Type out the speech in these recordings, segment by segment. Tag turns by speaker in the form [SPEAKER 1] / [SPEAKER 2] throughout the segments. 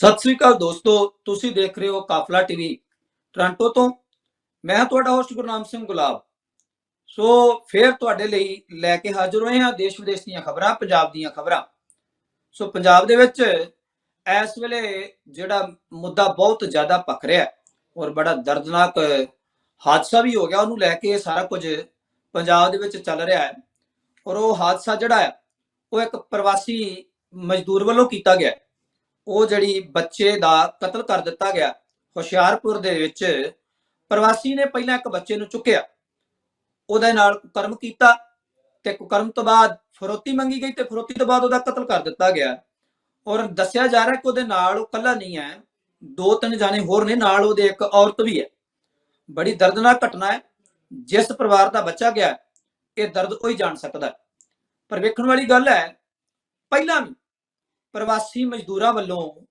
[SPEAKER 1] ਸਤਿ ਸ੍ਰੀ ਅਕਾਲ ਦੋਸਤੋ, ਤੁਸੀਂ ਦੇਖ ਰਹੇ ਹੋ ਕਾਫਲਾ ਟੀਵੀ ਟੋਰਾਂਟੋ ਤੋਂ। ਮੈਂ ਤੁਹਾਡਾ ਹੋਸਟ ਗੁਰਨਾਮ ਸਿੰਘ ਗੁਲਾਬ। ਸੋ ਫੇਰ ਤੁਹਾਡੇ ਲਈ ਲੈ ਕੇ ਹਾਜ਼ਰ ਹੋਏ ਹਾਂ ਦੇਸ਼ ਵਿਦੇਸ਼ ਦੀਆਂ ਖਬਰਾਂ, ਪੰਜਾਬ ਦੀਆਂ ਖਬਰਾਂ। ਸੋ ਪੰਜਾਬ ਦੇ ਵਿੱਚ ਇਸ ਵੇਲੇ ਜਿਹੜਾ ਮੁੱਦਾ ਬਹੁਤ ਜ਼ਿਆਦਾ ਪੱਕ ਰਿਹਾ ਹੈ ਔਰ ਬੜਾ ਦਰਦਨਾਕ ਹਾਦਸਾ ਵੀ ਹੋ ਗਿਆ, ਉਹਨੂੰ ਲੈ ਕੇ ਸਾਰਾ ਕੁਝ ਪੰਜਾਬ ਦੇ ਵਿੱਚ ਚੱਲ ਰਿਹਾ ਹੈ। ਔਰ ਉਹ ਹਾਦਸਾ ਜਿਹੜਾ ਹੈ, ਉਹ ਇੱਕ ਪ੍ਰਵਾਸੀ ਮਜ਼ਦੂਰ ਵੱਲੋਂ ਕੀਤਾ ਗਿਆ ਹੈ। ਉਹ ਜਿਹੜੀ ਬੱਚੇ ਦਾ ਕਤਲ ਕਰ ਦਿੱਤਾ ਗਿਆ, ਹੁਸ਼ਿਆਰਪੁਰ ਦੇ ਵਿੱਚ ਪ੍ਰਵਾਸੀ ਨੇ ਪਹਿਲਾਂ ਇੱਕ ਬੱਚੇ ਨੂੰ ਚੁੱਕਿਆ। ਉਹਦੇ ਨਾਲ ਕੁਕਰਮ ਕੀਤਾ ਤੇ ਕੁਕਰਮ ਤੋਂ ਬਾਅਦ ਫਰੋਤੀ ਮੰਗੀ ਗਈ ਤੇ ਫਰੋਤੀ ਤੋਂ ਬਾਅਦ ਉਹਦਾ ਕਤਲ ਕਰ ਦਿੱਤਾ ਗਿਆ। ਔਰ ਦੱਸਿਆ ਜਾ ਰਿਹਾ ਕਿ ਉਹਦੇ ਨਾਲ ਉਹ ਕੱਲਾ ਨਹੀਂ ਹੈ, ਦੋ ਤਿੰਨ ਜਾਣੇ ਹੋਰ ਨੇ, ਨਾਲ ਉਹਦੇ ਇੱਕ ਔਰਤ ਵੀ ਹੈ। ਬੜੀ ਦਰਦਨਾਕ ਘਟਨਾ ਹੈ। ਜਿਸ ਪਰਿਵਾਰ ਦਾ ਬੱਚਾ ਗਿਆ, ਇਹ ਦਰਦ ਕੋਈ ਜਾਣ ਸਕਦਾ। ਪਰ ਵੇਖਣ ਵਾਲੀ ਗੱਲ ਹੈ, ਪਹਿਲਾਂ ਵੀ ਪ੍ਰਵਾਸੀ ਮਜ਼ਦੂਰਾਂ ਵੱਲੋਂ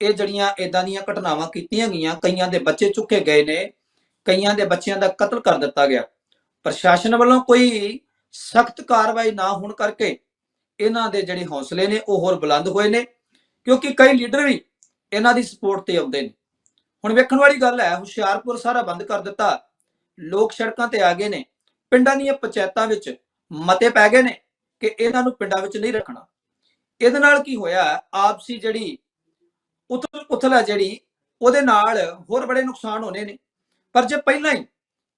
[SPEAKER 1] ਇਹ ਜਿਹੜੀਆਂ ਇਦਾਂ ਦੀਆਂ ਘਟਨਾਵਾਂ ਕੀਤੀਆਂ ਗਈਆਂ, ਕਈਆਂ ਦੇ ਬੱਚੇ ਚੁੱਕੇ ਗਏ ਨੇ, ਕਈਆਂ ਦੇ ਬੱਚਿਆਂ ਦਾ ਕਤਲ ਕਰ ਦਿੱਤਾ ਗਿਆ। ਪ੍ਰਸ਼ਾਸਨ ਵੱਲੋਂ ਕੋਈ ਸਖਤ ਕਾਰਵਾਈ ਨਾ ਹੋਣ ਕਰਕੇ ਇਹਨਾਂ ਦੇ ਜਿਹੜੇ ਹੌਸਲੇ ਨੇ, ਉਹ ਹੋਰ ਬੁਲੰਦ ਹੋਏ ਨੇ, ਕਿਉਂਕਿ ਕਈ ਲੀਡਰ ਵੀ ਇਹਨਾਂ ਦੀ ਸਪੋਰਟ ਤੇ ਆਉਂਦੇ ਨੇ। ਹੁਣ ਵੇਖਣ ਵਾਲੀ ਗੱਲ ਹੈ, ਹੁਸ਼ਿਆਰਪੁਰ ਸਾਰਾ ਬੰਦ ਕਰ ਦਿੱਤਾ। ਲੋਕ ਸੜਕਾਂ ਤੇ ਆ ਗਏ ਨੇ। ਪਿੰਡਾਂ ਦੀਆਂ ਪੰਚਾਇਤਾਂ ਵਿੱਚ ਮਤੇ ਪੈ ਗਏ ਨੇ ਕਿ ਇਹਨਾਂ ਨੂੰ ਪਿੰਡਾਂ ਵਿੱਚ ਨਹੀਂ ਰੱਖਣਾ। ਇਹਦੇ ਨਾਲ ਕੀ ਹੋਇਆ, ਆਪਸੀ ਜਿਹੜੀ ਉਥਲ ਪੁਥਲ ਹੈ ਜਿਹੜੀ, ਉਹਦੇ ਨਾਲ ਹੋਰ ਬੜੇ ਨੁਕਸਾਨ ਹੋਣੇ ਨੇ। ਪਰ ਜੇ ਪਹਿਲਾਂ ਹੀ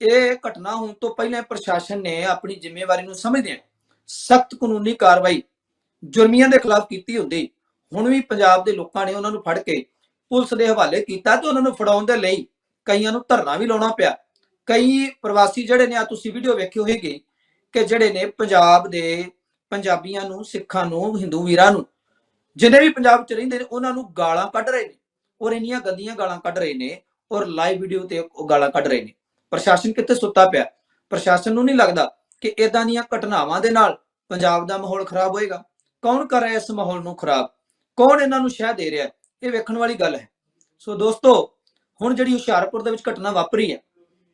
[SPEAKER 1] ਇਹ ਘਟਨਾ ਹੋਣ ਤੋਂ ਪਹਿਲਾਂ ਪ੍ਰਸ਼ਾਸਨ ਨੇ ਆਪਣੀ ਜ਼ਿੰਮੇਵਾਰੀ ਨੂੰ ਸਮਝਦਿਆਂ ਸਖਤ ਕਾਨੂੰਨੀ ਕਾਰਵਾਈ ਜੁਰਮੀਆਂ ਦੇ ਖਿਲਾਫ ਕੀਤੀ ਹੁੰਦੀ। ਹੁਣ ਵੀ ਪੰਜਾਬ ਦੇ ਲੋਕਾਂ ਨੇ ਉਹਨਾਂ ਨੂੰ ਫੜ ਕੇ ਪੁਲਿਸ ਦੇ ਹਵਾਲੇ ਕੀਤਾ ਤੇ ਉਹਨਾਂ ਨੂੰ ਫੜਾਉਣ ਦੇ ਲਈ ਕਈਆਂ ਨੂੰ ਧਰਨਾ ਵੀ ਲਾਉਣਾ ਪਿਆ। ਕਈ ਪ੍ਰਵਾਸੀ ਜਿਹੜੇ ਨੇ ਆ ਤੁਸੀਂ ਵੀਡੀਓ ਵੇਖੀ ਹੋਏਗੀ ਕਿ ਜਿਹੜੇ ਨੇ ਪੰਜਾਬ ਦੇ ਪੰਜਾਬੀਆਂ ਨੂੰ, ਸਿੱਖਾਂ ਨੂੰ, ਹਿੰਦੂ ਵੀਰਾਂ ਨੂੰ, ਜਿਨੇ ਵੀ ਪੰਜਾਬ ਚ ਰਹਿੰਦੇ ਨੇ, ਉਹਨਾਂ ਨੂੰ ਗਾਲਾਂ ਕੱਢ ਰਹੇ ਨੇ। ਔਰ ਇੰਨੀਆਂ ਗੰਦੀਆਂ ਗਾਲਾਂ ਕੱਢ ਰਹੇ ਨੇ ਔਰ ਲਾਈਵ ਵੀਡੀਓ ਤੇ ਉਹ ਗਾਲਾਂ ਕੱਢ ਰਹੇ ਨੇ। ਪ੍ਰਸ਼ਾਸਨ ਕਿੱਥੇ ਸੁੱਤਾ ਪਿਆ? ਪ੍ਰਸ਼ਾਸਨ ਨੂੰ ਨਹੀਂ ਲੱਗਦਾ ਕਿ ਇਦਾਂ ਦੀਆਂ ਘਟਨਾਵਾਂ ਦੇ ਨਾਲ ਪੰਜਾਬ ਦਾ ਮਾਹੌਲ ਖਰਾਬ ਹੋਏਗਾ? ਕੌਣ ਕਰ ਰਿਹਾ ਇਸ ਮਾਹੌਲ ਨੂੰ ਖਰਾਬ? ਕੌਣ ਇਹਨਾਂ ਨੂੰ ਸ਼ਹਿ ਦੇ ਰਿਹਾ? ਇਹ ਵੇਖਣ ਵਾਲੀ ਗੱਲ ਹੈ। ਸੋ ਦੋਸਤੋ, ਹੁਣ ਜਿਹੜੀ ਹੁਸ਼ਿਆਰਪੁਰ ਦੇ ਵਿੱਚ ਘਟਨਾ ਵਾਪਰੀ ਹੈ,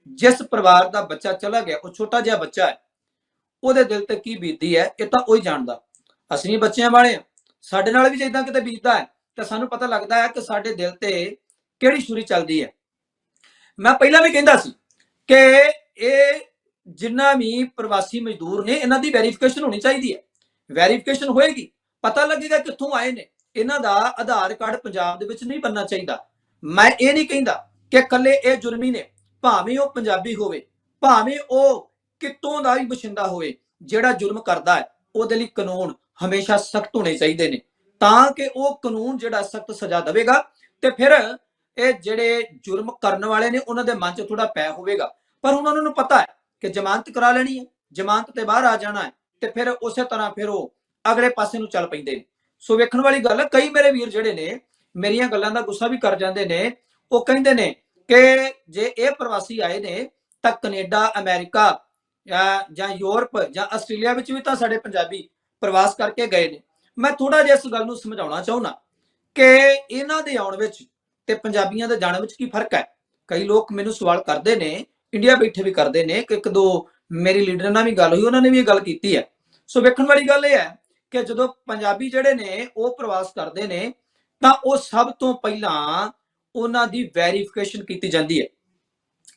[SPEAKER 1] ਜਿਸ ਪਰਿਵਾਰ ਦਾ ਬੱਚਾ ਚਲਾ ਗਿਆ, ਉਹ ਛੋਟਾ ਜਿਹਾ ਬੱਚਾ ਹੈ। ਉਹਦੇ ਦਿਲ ਤੇ ਕੀ ਬੀਤਦੀ ਹੈ, ਇਹ ਤਾਂ ਉਹੀ ਜਾਣਦਾ। ਅਸੀਂ ਵੀ ਬੱਚਿਆਂ ਵਾਲੇ ਹਾਂ। ਸਾਡੇ ਨਾਲ ਵੀ ਜਿੱਦਾਂ ਕਿਤੇ ਬੀਤਦਾ ਹੈ, ਤਾਂ ਸਾਨੂੰ ਪਤਾ ਲੱਗਦਾ ਹੈ ਕਿ ਸਾਡੇ ਦਿਲ ਤੇ ਕਿਹੜੀ ਛੁਰੀ ਚੱਲਦੀ ਹੈ। ਮੈਂ ਪਹਿਲਾਂ ਵੀ ਕਹਿੰਦਾ ਸੀ ਕਿ ਇਹ ਜਿੰਨਾ ਵੀ ਪ੍ਰਵਾਸੀ ਮਜ਼ਦੂਰ ਨੇ, ਇਹਨਾਂ ਦੀ ਵੈਰੀਫਿਕੇਸ਼ਨ ਹੋਣੀ ਚਾਹੀਦੀ ਹੈ। ਵੈਰੀਫਿਕੇਸ਼ਨ ਹੋਏਗੀ, ਪਤਾ ਲੱਗੇਗਾ ਕਿੱਥੋਂ ਆਏ ਨੇ। ਇਹਨਾਂ ਦਾ ਆਧਾਰ ਕਾਰਡ ਪੰਜਾਬ ਦੇ ਵਿੱਚ ਨਹੀਂ ਬੰਨਣਾ ਚਾਹੀਦਾ। ਮੈਂ ਇਹ ਨਹੀਂ ਕਹਿੰਦਾ ਕਿ ਇਕੱਲੇ ਇਹ ਜੁਰਮੀ ਨੇ, ਭਾਵੇਂ ਉਹ ਪੰਜਾਬੀ ਹੋਵੇ, ਭਾਵੇਂ ਉਹ ਕਿਤੋਂ ਦਾ ਵੀ ਬਸ਼ਿੰਦਾ ਹੋਵੇ, ਜਿਹੜਾ ਜ਼ੁਲਮ ਕਰਦਾ ਹੈ, ਉਹਦੇ ਲਈ ਕਾਨੂੰਨ ਹਮੇਸ਼ਾ ਸਖਤ ਹੋਣੇ ਚਾਹੀਦੇ ਨੇ। ਤਾਂ ਕਿ ਉਹ ਕਾਨੂੰਨ ਜਿਹੜਾ ਸਖਤ ਸਜ਼ਾ ਦੇਵੇਗਾ, ਤੇ ਫਿਰ ਇਹ ਜਿਹੜੇ ਜੁਰਮ ਕਰਨ ਵਾਲੇ ਨੇ, ਉਹਨਾਂ ਦੇ ਮਨ 'ਚ ਥੋੜਾ ਪੈ ਹੋਵੇਗਾ। ਪਰ ਹੁਣ ਉਹਨਾਂ ਨੂੰ ਪਤਾ ਹੈ ਕਿ ਜ਼ਮਾਨਤ ਕਰਾ ਲੈਣੀ ਹੈ, ਜ਼ਮਾਨਤ ਤੇ ਬਾਹਰ ਆ ਜਾਣਾ ਹੈ, ਤੇ ਫਿਰ ਉਸੇ ਤਰ੍ਹਾਂ ਫਿਰ ਉਹ ਅਗਲੇ ਪਾਸੇ ਨੂੰ ਚੱਲ ਪੈਂਦੇ ਨੇ। ਸੋ ਵੇਖਣ ਵਾਲੀ ਗੱਲ ਹੈ, ਕਈ ਮੇਰੇ ਵੀਰ ਜਿਹੜੇ ਨੇ, ਮੇਰੀਆਂ ਗੱਲਾਂ ਦਾ ਗੁੱਸਾ ਵੀ ਕਰ ਜਾਂਦੇ ਨੇ। ਉਹ ਕਹਿੰਦੇ ਨੇ ਕਿ ਜੇ ਇਹ ਪ੍ਰਵਾਸੀ ਆਏ ਨੇ, ਤਾਂ ਕੈਨੇਡਾ, ਅਮਰੀਕਾ ਜਾਂ ਯੂਰਪ ਜਾਂ ਆਸਟ੍ਰੇਲੀਆ ਵਿੱਚ ਵੀ ਤਾਂ ਸਾਡੇ ਪੰਜਾਬੀ ਪ੍ਰਵਾਸ ਕਰਕੇ ਗਏ ਨੇ। ਮੈਂ ਥੋੜਾ ਜਿਹਾ ਇਸ ਗੱਲ ਨੂੰ ਸਮਝਾਉਣਾ ਚਾਹੁੰਦਾ ਕਿ ਇਹਨਾਂ ਦੇ ਆਉਣ ਵਿੱਚ ਤੇ ਪੰਜਾਬੀਆਂ ਦੇ ਜਾਣ ਵਿੱਚ ਕੀ ਫ਼ਰਕ ਹੈ? ਕਈ ਲੋਕ ਮੈਨੂੰ ਸਵਾਲ ਕਰਦੇ ਨੇ ਇੰਡੀਆ ਬੈਠੇ ਵੀ ਕਰਦੇ ਨੇ ਕਿ ਇੱਕ ਦੋ ਮੇਰੀ ਲੀਡਰ ਨਾਲ ਵੀ ਗੱਲ ਹੋਈ ਉਹਨਾਂ ਨੇ ਵੀ ਇਹ ਗੱਲ ਕੀਤੀ ਹੈ। ਸੋ ਵੇਖਣ ਵਾਲੀ ਗੱਲ ਇਹ ਹੈ ਕਿ ਜਦੋਂ ਪੰਜਾਬੀ ਜਿਹੜੇ ਨੇ ਉਹ ਪ੍ਰਵਾਸ ਕਰਦੇ ਨੇ ਤਾਂ ਉਹ ਸਭ ਤੋਂ ਪਹਿਲਾਂ ਉਹਨਾਂ ਦੀ ਵੈਰੀਫਿਕੇਸ਼ਨ ਕੀਤੀ ਜਾਂਦੀ ਹੈ।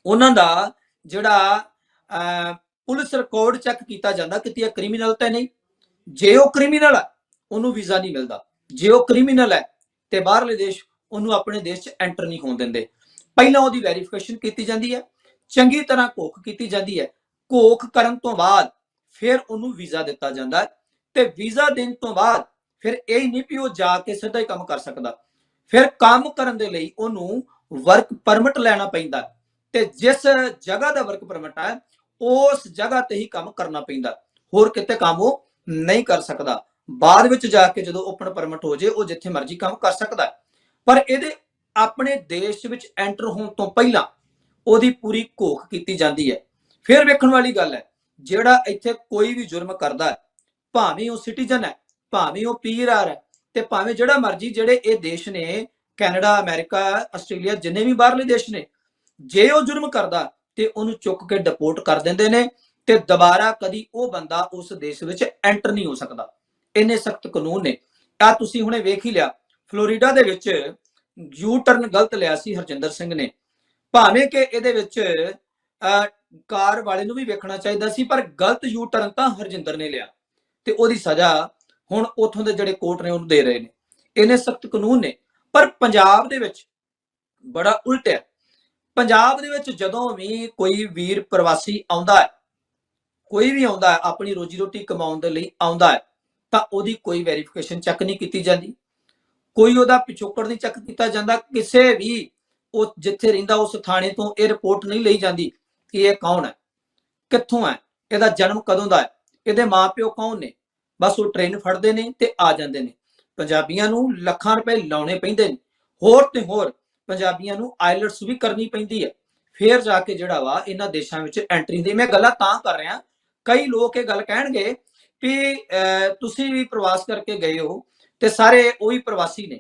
[SPEAKER 1] ਉਹਨਾਂ ਦਾ ਜਿਹੜਾ ਅਹ, ਪੁਲਿਸ ਰਿਕਾਰਡ ਚੈੱਕ ਕੀਤਾ ਜਾਂਦਾ ਕਿ ਇਹ ਕ੍ਰਿਮੀਨਲ ਤਾਂ ਨਹੀਂ। ਜੇ ਉਹ ਕ੍ਰਿਮੀਨਲ ਹੈ, ਉਹਨੂੰ ਵੀਜ਼ਾ ਨਹੀਂ ਮਿਲਦਾ। ਜੇ ਉਹ ਕ੍ਰਿਮੀਨਲ ਹੈ, ਤੇ ਬਾਹਰਲੇ ਦੇਸ਼ ਉਹਨੂੰ ਆਪਣੇ ਦੇਸ਼ 'ਚ ਐਂਟਰ ਨਹੀਂ ਹੋਣ ਦਿੰਦੇ। ਪਹਿਲਾਂ ਉਹਦੀ ਵੈਰੀਫਿਕੇਸ਼ਨ ਕੀਤੀ ਜਾਂਦੀ ਹੈ, ਚੰਗੀ ਤਰ੍ਹਾਂ ਘੋਖ ਕੀਤੀ ਜਾਂਦੀ ਹੈ। ਘੋਖ ਕਰਨ ਤੋਂ ਬਾਅਦ ਫਿਰ ਉਹਨੂੰ ਵੀਜ਼ਾ ਦਿੱਤਾ ਜਾਂਦਾ ਹੈ। ਤੇ ਵੀਜ਼ਾ ਦੇਣ ਤੋਂ ਬਾਅਦ ਫਿਰ ਇਹ ਨਹੀਂ ਵੀ ਉਹ ਜਾ ਕੇ ਸਿੱਧਾ ਹੀ ਕੰਮ ਕਰ ਸਕਦਾ। ਫਿਰ ਕੰਮ ਕਰਨ ਦੇ ਲਈ ਉਹਨੂੰ ਵਰਕ ਪਰਮਿਟ ਲੈਣਾ ਪੈਂਦਾ ਤੇ ਜਿਸ ਜਗ੍ਹਾ ਦਾ ਵਰਕ ਪਰਮਿਟ ਹੈ ਉਸ ਜਗ੍ਹਾ ਤੇ ਹੀ ਕੰਮ ਕਰਨਾ ਪੈਂਦਾ। ਹੋਰ ਕਿਤੇ ਕੰਮ ਉਹ ਨਹੀਂ ਕਰ ਸਕਦਾ। ਬਾਅਦ ਵਿੱਚ ਜਾ ਕੇ ਜਦੋਂ ਓਪਨ ਪਰਮਿਟ ਹੋ ਜੇ, ਉਹ ਜਿੱਥੇ ਮਰਜ਼ੀ ਕੰਮ ਕਰ ਸਕਦਾ ਪਰ ਇਹਦੇ ਆਪਣੇ ਦੇਸ਼ ਵਿੱਚ ਐਂਟਰ ਹੋਣ ਤੋਂ ਪਹਿਲਾਂ ਉਹਦੀ ਪੂਰੀ ਘੋਖ ਕੀਤੀ ਜਾਂਦੀ ਹੈ। ਫਿਰ ਵੇਖਣ ਵਾਲੀ ਗੱਲ ਹੈ, ਜਿਹੜਾ ਇੱਥੇ ਕੋਈ ਵੀ ਜੁਰਮ ਕਰਦਾ ਹੈ, ਭਾਵੇਂ ਉਹ ਸਿਟੀਜ਼ਨ ਹੈ, ਭਾਵੇਂ ਉਹ ਪੀਆਰ ਹੈ, ਤੇ ਭਾਵੇਂ ਜਿਹੜਾ ਮਰਜ਼ੀ ਜਿਹੜੇ ਇਹ ਦੇਸ਼ ਨੇ, ਕੈਨੇਡਾ, ਅਮਰੀਕਾ, ਆਸਟ੍ਰੇਲੀਆ, ਜਿੰਨੇ ਵੀ ਬਾਹਰਲੇ ਦੇਸ਼ ਨੇ, ਜੇ ਉਹ ਜੁਰਮ ਕਰਦਾ ਤੇ ਉਹਨੂੰ ਚੁੱਕ ਕੇ ਡਿਪੋਰਟ ਕਰ ਦਿੰਦੇ ਨੇ ਤੇ ਦੁਬਾਰਾ ਕਦੀ ਉਹ ਬੰਦਾ ਉਸ ਦੇਸ਼ ਵਿੱਚ ਐਂਟਰ ਨਹੀਂ ਹੋ ਸਕਦਾ। ਇੰਨੇ ਸਖਤ ਕਾਨੂੰਨ ਨੇ। ਆ ਤੁਸੀਂ ਹੁਣੇ ਵੇਖ ਹੀ ਲਿਆ ਫਲੋਰੀਡਾ ਦੇ ਵਿੱਚ ਯੂ ਟਰਨ ਗਲਤ ਲਿਆ ਸੀ ਹਰਜਿੰਦਰ ਸਿੰਘ ਨੇ। ਭਾਵੇਂ ਕਿ ਇਹਦੇ ਵਿੱਚ ਅਹ, ਕਾਰ ਵਾਲੇ ਨੂੰ ਵੀ ਵੇਖਣਾ ਚਾਹੀਦਾ ਸੀ ਪਰ ਗਲਤ ਯੂ ਟਰਨ ਤਾਂ ਹਰਜਿੰਦਰ ਨੇ ਲਿਆ। ਤੇ ਉਹਦੀ ਸਜ਼ਾ ਹੁਣ ਉਥੋਂ ਦੇ ਜਿਹੜੇ ਕੋਰਟ ਨੇ ਉਹਨੂੰ ਦੇ ਰਹੇ ਨੇ। ਇਹਨੇ ਸਖਤ ਕਾਨੂੰਨ ਨੇ। ਪਰ ਪੰਜਾਬ ਦੇ ਵਿੱਚ ਬੜਾ ਉਲਟ ਹੈ। ਪੰਜਾਬ ਦੇ ਵਿੱਚ ਜਦੋਂ ਵੀ ਕੋਈ ਵੀਰ ਪ੍ਰਵਾਸੀ ਆਉਂਦਾ ਹੈ, ਕੋਈ ਵੀ ਆਉਂਦਾ ਹੈ, ਆਪਣੀ ਰੋਜੀ ਰੋਟੀ ਕਮਾਉਣ ਦੇ ਲਈ ਆਉਂਦਾ ਹੈ, ਤਾਂ ਉਹਦੀ ਕੋਈ ਵੈਰੀਫਿਕੇਸ਼ਨ ਚੈੱਕ ਨਹੀਂ ਕੀਤੀ ਜਾਂਦੀ। ਕੋਈ ਉਹਦਾ ਪਿਛੋਕੜ ਨਹੀਂ ਚੈੱਕ ਕੀਤਾ ਜਾਂਦਾ। ਕਿਸੇ ਵੀ ਉਹ ਜਿੱਥੇ ਰਹਿੰਦਾ, ਉਸ ਥਾਣੇ ਤੋਂ ਇਹ ਰਿਪੋਰਟ ਨਹੀਂ ਲਈ ਜਾਂਦੀ ਕਿ ਇਹ ਕੌਣ ਹੈ, ਕਿੱਥੋਂ ਹੈ, ਇਹਦਾ ਜਨਮ ਕਦੋਂ ਦਾ ਹੈ, ਇਹਦੇ ਮਾਪਿਓ ਕੌਣ ਨੇ? ਬਸ ਉਹ ਟ੍ਰੇਨ ਫੜਦੇ ਨੇ ਤੇ ਆ ਜਾਂਦੇ ਨੇ। ਪੰਜਾਬੀਆਂ ਨੂੰ ਲੱਖਾਂ ਰੁਪਏ ਲਾਉਣੇ ਪੈਂਦੇ ਨੇ। ਹੋਰ ਤੇ ਹੋਰ ਪੰਜਾਬੀਆਂ ਨੂੰ ਆਇਲਟਸ ਵੀ ਕਰਨੀ ਪੈਂਦੀ ਹੈ। ਫੇਰ ਜਾ ਕੇ ਜਿਹੜਾ ਵਾ, ਇਹਨਾਂ ਦੇਸ਼ਾਂ ਵਿੱਚ ਐਂਟਰੀ ਦੇ, ਮੈਂ ਗੱਲਾਂ ਤਾਂ ਕਰ ਰਿਹਾ, ਕਈ ਲੋਕ ਇਹ ਗੱਲ ਕਹਿਣਗੇ ਕਿ ਤੁਸੀਂ ਵੀ ਪ੍ਰਵਾਸ ਕਰਕੇ ਗਏ ਹੋ ਤੇ ਸਾਰੇ ਉਹੀ ਪ੍ਰਵਾਸੀ ਨੇ।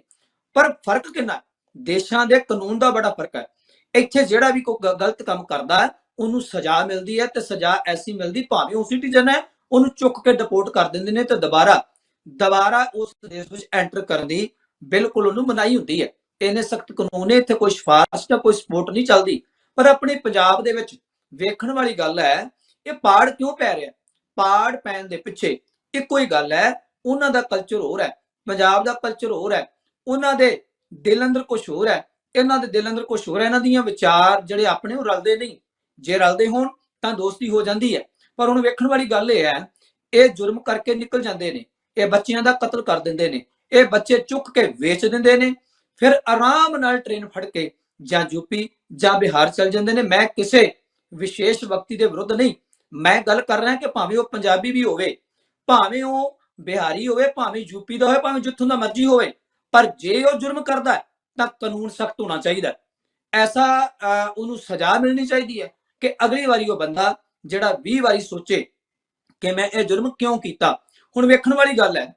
[SPEAKER 1] ਪਰ ਫ਼ਰਕ ਕਿੰਨਾ ਦੇਸ਼ਾਂ ਦੇ ਕਾਨੂੰਨ ਦਾ ਬੜਾ ਫ਼ਰਕ ਹੈ। ਇੱਥੇ ਜਿਹੜਾ ਵੀ ਕੋਈ ਗ- ਗਲਤ ਕੰਮ ਕਰਦਾ ਹੈ, ਉਹਨੂੰ ਸਜ਼ਾ ਮਿਲਦੀ ਹੈ ਤੇ ਸਜ਼ਾ ਐਸੀ ਮਿਲਦੀ ਭਾਵੇਂ ਉਹ ਸਿਟੀਜ਼ਨ ਹੈ, ਉਹਨੂੰ ਚੁੱਕ ਕੇ ਡਿਪੋਰਟ ਕਰ ਦਿੰਦੇ ਨੇ ਤੇ ਦੁਬਾਰਾ ਦੁਬਾਰਾ ਉਸ ਦੇਸ਼ ਵਿੱਚ ਐਂਟਰ ਕਰਨ ਦੀ ਬਿਲਕੁਲ ਉਹਨੂੰ ਮਨਾਹੀ ਹੁੰਦੀ ਹੈ। ਇੰਨੇ ਸਖਤ ਕਾਨੂੰਨ ਨੇ, ਇੱਥੇ ਕੋਈ ਸਿਫਾਰਿਸ਼ ਜਾਂ ਕੋਈ ਸਪੋਰਟ ਨਹੀਂ ਚੱਲਦੀ। ਪਰ ਆਪਣੇ ਪੰਜਾਬ ਦੇ ਵਿੱਚ ਵੇਖਣ ਵਾਲੀ ਗੱਲ ਹੈ, ਇਹ ਪਾੜ ਕਿਉਂ ਪੈ ਰਿਹਾ? ਪਾੜ ਪੈਣ ਦੇ ਪਿੱਛੇ ਇੱਕੋ ਹੀ ਗੱਲ ਹੈ, ਉਹਨਾਂ ਦਾ ਕਲਚਰ ਹੋਰ ਹੈ, ਪੰਜਾਬ ਦਾ ਕਲਚਰ ਹੋਰ ਹੈ, ਉਹਨਾਂ ਦੇ ਦਿਲ ਅੰਦਰ ਕੁਝ ਹੋਰ ਹੈ, ਇਹਨਾਂ ਦੇ ਦਿਲ ਅੰਦਰ ਕੁਝ ਹੋਰ ਹੈ, ਇਹਨਾਂ ਦੀਆਂ ਵਿਚਾਰ ਜਿਹੜੇ ਆਪਣੇ ਉਹ ਰਲਦੇ ਨਹੀਂ। ਜੇ ਰਲਦੇ ਹੋਣ ਤਾਂ ਦੋਸਤੀ ਹੋ ਜਾਂਦੀ ਹੈ। ਪਰ ਹੁਣ ਵੇਖਣ ਵਾਲੀ ਗੱਲ ਇਹ ਹੈ, ਇਹ ਜੁਰਮ ਕਰਕੇ ਨਿਕਲ ਜਾਂਦੇ ਨੇ, ਇਹ ਬੱਚਿਆਂ ਦਾ ਕਤਲ ਕਰ ਦਿੰਦੇ ਨੇ, ਇਹ ਬੱਚੇ ਚੁੱਕ ਕੇ ਵੇਚ ਦਿੰਦੇ ਨੇ ਫਿਰ ਆਰਾਮ ਨਾਲ ਟ੍ਰੇਨ ਫੜ ਕੇ ਜਾਂ ਯੂਪੀ ਜਾਂ ਬਿਹਾਰ ਚਲ ਜਾਂਦੇ ਨੇ। ਮੈਂ ਕਿਸੇ ਵਿਸ਼ੇਸ਼ ਵਿਅਕਤੀ ਦੇ ਵਿਰੁੱਧ ਨਹੀਂ। ਮੈਂ ਗੱਲ ਕਰ ਰਿਹਾ ਕਿ ਭਾਵੇਂ ਉਹ ਪੰਜਾਬੀ ਵੀ ਹੋਵੇ ਭਾਵੇਂ ਉਹ ਬਿਹਾਰੀ ਹੋਵੇ ਭਾਵੇਂ ਯੂਪੀ ਦਾ ਹੋਵੇ ਭਾਵੇਂ ਜਿੱਥੋਂ ਦਾ ਮਰਜ਼ੀ ਹੋਵੇ ਪਰ ਜੇ ਉਹ ਜੁਰਮ ਕਰਦਾ ਹੈ, ਤਾਂ ਕਾਨੂੰਨ ਸਖਤ ਹੋਣਾ ਚਾਹੀਦਾ ਐਸਾ ਉਹਨੂੰ ਸਜ਼ਾ ਮਿਲਣੀ ਚਾਹੀਦੀ ਹੈ ਕਿ ਅਗਲੀ ਵਾਰੀ ਉਹ ਬੰਦਾ ਜਿਹੜਾ 20 ਵਾਰੀ ਸੋਚੇ ਕਿ ਮੈਂ ਇਹ ਜੁਰਮ ਕਿਉਂ ਕੀਤਾ। ਹੁਣ ਵੇਖਣ ਵਾਲੀ ਗੱਲ ਹੈ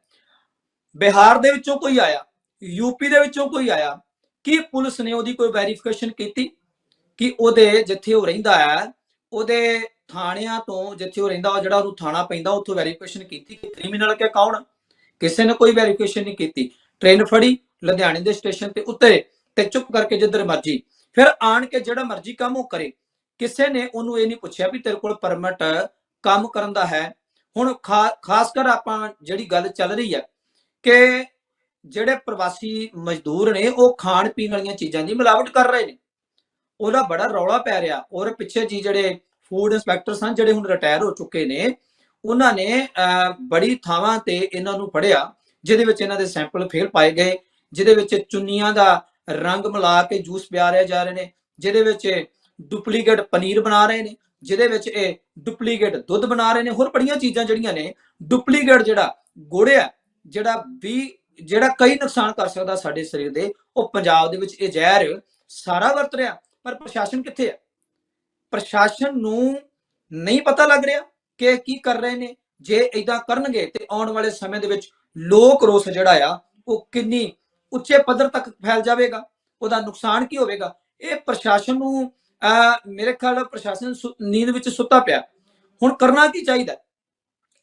[SPEAKER 1] ਬਿਹਾਰ ਦੇ ਵਿੱਚੋਂ ਕੋਈ ਆਇਆ ਯੂਪੀ ਦੇ ਵਿੱਚੋਂ ਕੋਈ ਆਇਆ? ਕੀ ਪੁਲਿਸ ਨੇ ਉਹਦੀ ਕੋਈ ਵੈਰੀਫਿਕੇਸ਼ਨ ਕੀਤੀ? ਕਿ ਉਹਦੇ ਜਿੱਥੇ ਉਹ ਰਹਿੰਦਾ ਹੈ, ਉਹਦੇ ਥਾਣਿਆਂ ਤੋਂ ਜਿੱਥੇ ਉਹ ਰਹਿੰਦਾ, ਉਹ ਜਿਹੜਾ ਉਹਨੂੰ ਥਾਣਾ ਪੈਂਦਾ, ਉੱਥੋਂ ਵੈਰੀਫਿਕੇਸ਼ਨ ਕੀਤੀ ਕਿ ਕ੍ਰਿਮੀਨਲ ਕਿ ਕੌਣ? ਕਿਸੇ ਨੇ ਕੋਈ ਵੈਰੀਫਿਕੇਸ਼ਨ ਨਹੀਂ ਕੀਤੀ। ਟ੍ਰੇਨ ਫੜੀ ਲੁਧਿਆਣੇ ਦੇ ਸਟੇਸ਼ਨ ਤੇ ਉਤਰੇ ਤੇ ਚੁੱਪ ਕਰਕੇ ਜਿੱਧਰ ਮਰਜ਼ੀ। ਫਿਰ ਆਣ ਕੇ ਜਿਹੜਾ ਮਰਜ਼ੀ ਕੰਮ ਉਹ ਕਰੇ। ਕਿਸੇ ਨੇ ਉਹਨੂੰ ਇਹ ਨਹੀਂ ਪੁੱਛਿਆ ਵੀ ਤੇਰੇ ਕੋਲ ਪਰਮਿਟ ਕੰਮ ਕਰਨ ਦਾ ਹੈ। ਹੁਣ ਖਾ- ਖਾਸ ਕਰ ਆਪਾਂ ਜਿਹੜੀ ਗੱਲ ਚੱਲ ਰਹੀ ਹੈ ਕਿ ਜਿਹੜੇ ਪ੍ਰਵਾਸੀ ਮਜ਼ਦੂਰ ਨੇ, ਉਹ ਖਾਣ ਪੀਣ ਵਾਲੀਆਂ ਚੀਜ਼ਾਂ ਦੀ ਮਿਲਾਵਟ ਕਰ ਰਹੇ ਨੇ। ਉਹਦਾ ਬੜਾ ਰੌਲਾ ਪੈ ਰਿਹਾ। ਔਰ ਪਿੱਛੇ ਜੀ ਜਿਹੜੇ ਫੂਡ ਇੰਸਪੈਕਟਰ ਸਨ ਜਿਹੜੇ ਹੁਣ ਰਿਟਾਇਰ ਹੋ ਚੁੱਕੇ ਨੇ, ਉਹਨਾਂ ਨੇ ਬੜੀ ਥਾਵਾਂ ਤੇ ਇਹਨਾਂ ਨੂੰ ਫੜਿਆ, ਜਿਹਦੇ ਵਿੱਚ ਇਹਨਾਂ ਦੇ ਸੈਂਪਲ ਫੇਲ ਪਾਏ ਗਏ, ਜਿਹਦੇ ਵਿੱਚ ਚੁੰਨੀਆਂ ਦਾ ਰੰਗ ਮਿਲਾ ਕੇ ਜੂਸ ਪਿਆ ਰਹੇ ਜਾ ਰਹੇ ਨੇ, ਜਿਹਦੇ ਵਿੱਚ ਡੁਪਲੀਕੇਟ ਪਨੀਰ ਬਣਾ ਰਹੇ ਨੇ, ਜਿਹਦੇ ਵਿੱਚ ਇਹ ਡੁਪਲੀਕੇਟ ਦੁੱਧ ਬਣਾ ਰਹੇ ਨੇ, ਹੋਰ ਬੜੀਆਂ ਚੀਜ਼ਾਂ ਜਿਹੜੀਆਂ ਨੇ ਡੁਪਲੀਕੇਟ ਜਿਹੜਾ ਗੁੜ ਹੈ ਜਿਹੜਾ ਵੀ ਜਿਹੜਾ ਕਈ ਨੁਕਸਾਨ ਕਰ ਸਕਦਾ ਸਾਡੇ ਸਰੀਰ ਦੇ ਉਹ ਪੰਜਾਬ ਦੇ ਵਿੱਚ ਇਹ ਜ਼ਹਿਰ ਸਾਰਾ ਵਰਤ ਰਿਹਾ ਪਰ ਪ੍ਰਸ਼ਾਸਨ ਕਿੱਥੇ ਹੈ ਪ੍ਰਸ਼ਾਸਨ ਨੂੰ ਨਹੀਂ ਪਤਾ ਲੱਗ ਰਿਹਾ ਕਿ ਕੀ ਕਰ ਰਹੇ ਨੇ ਜੇ ਇਦਾਂ ਕਰਨਗੇ ਤੇ ਆਉਣ ਵਾਲੇ ਸਮੇਂ ਦੇ ਵਿੱਚ ਲੋਕ ਰੋਸ ਜਿਹੜਾ ਆ ਉਹ ਕਿੰਨੀ ਉੱਚੇ ਪੱਧਰ ਤੱਕ ਫੈਲ ਜਾਵੇਗਾ ਉਹਦਾ ਨੁਕਸਾਨ ਕੀ ਹੋਵੇਗਾ? ਇਹ ਪ੍ਰਸ਼ਾਸਨ ਨੂੰ ਅਹ, ਮੇਰੇ ਖਿਆਲ ਪ੍ਰਸ਼ਾਸਨ ਸੁ- ਨੀਂਦ ਵਿੱਚ ਸੁੱਤਾ ਪਿਆ। ਹੁਣ ਕਰਨਾ ਕੀ ਚਾਹੀਦਾ?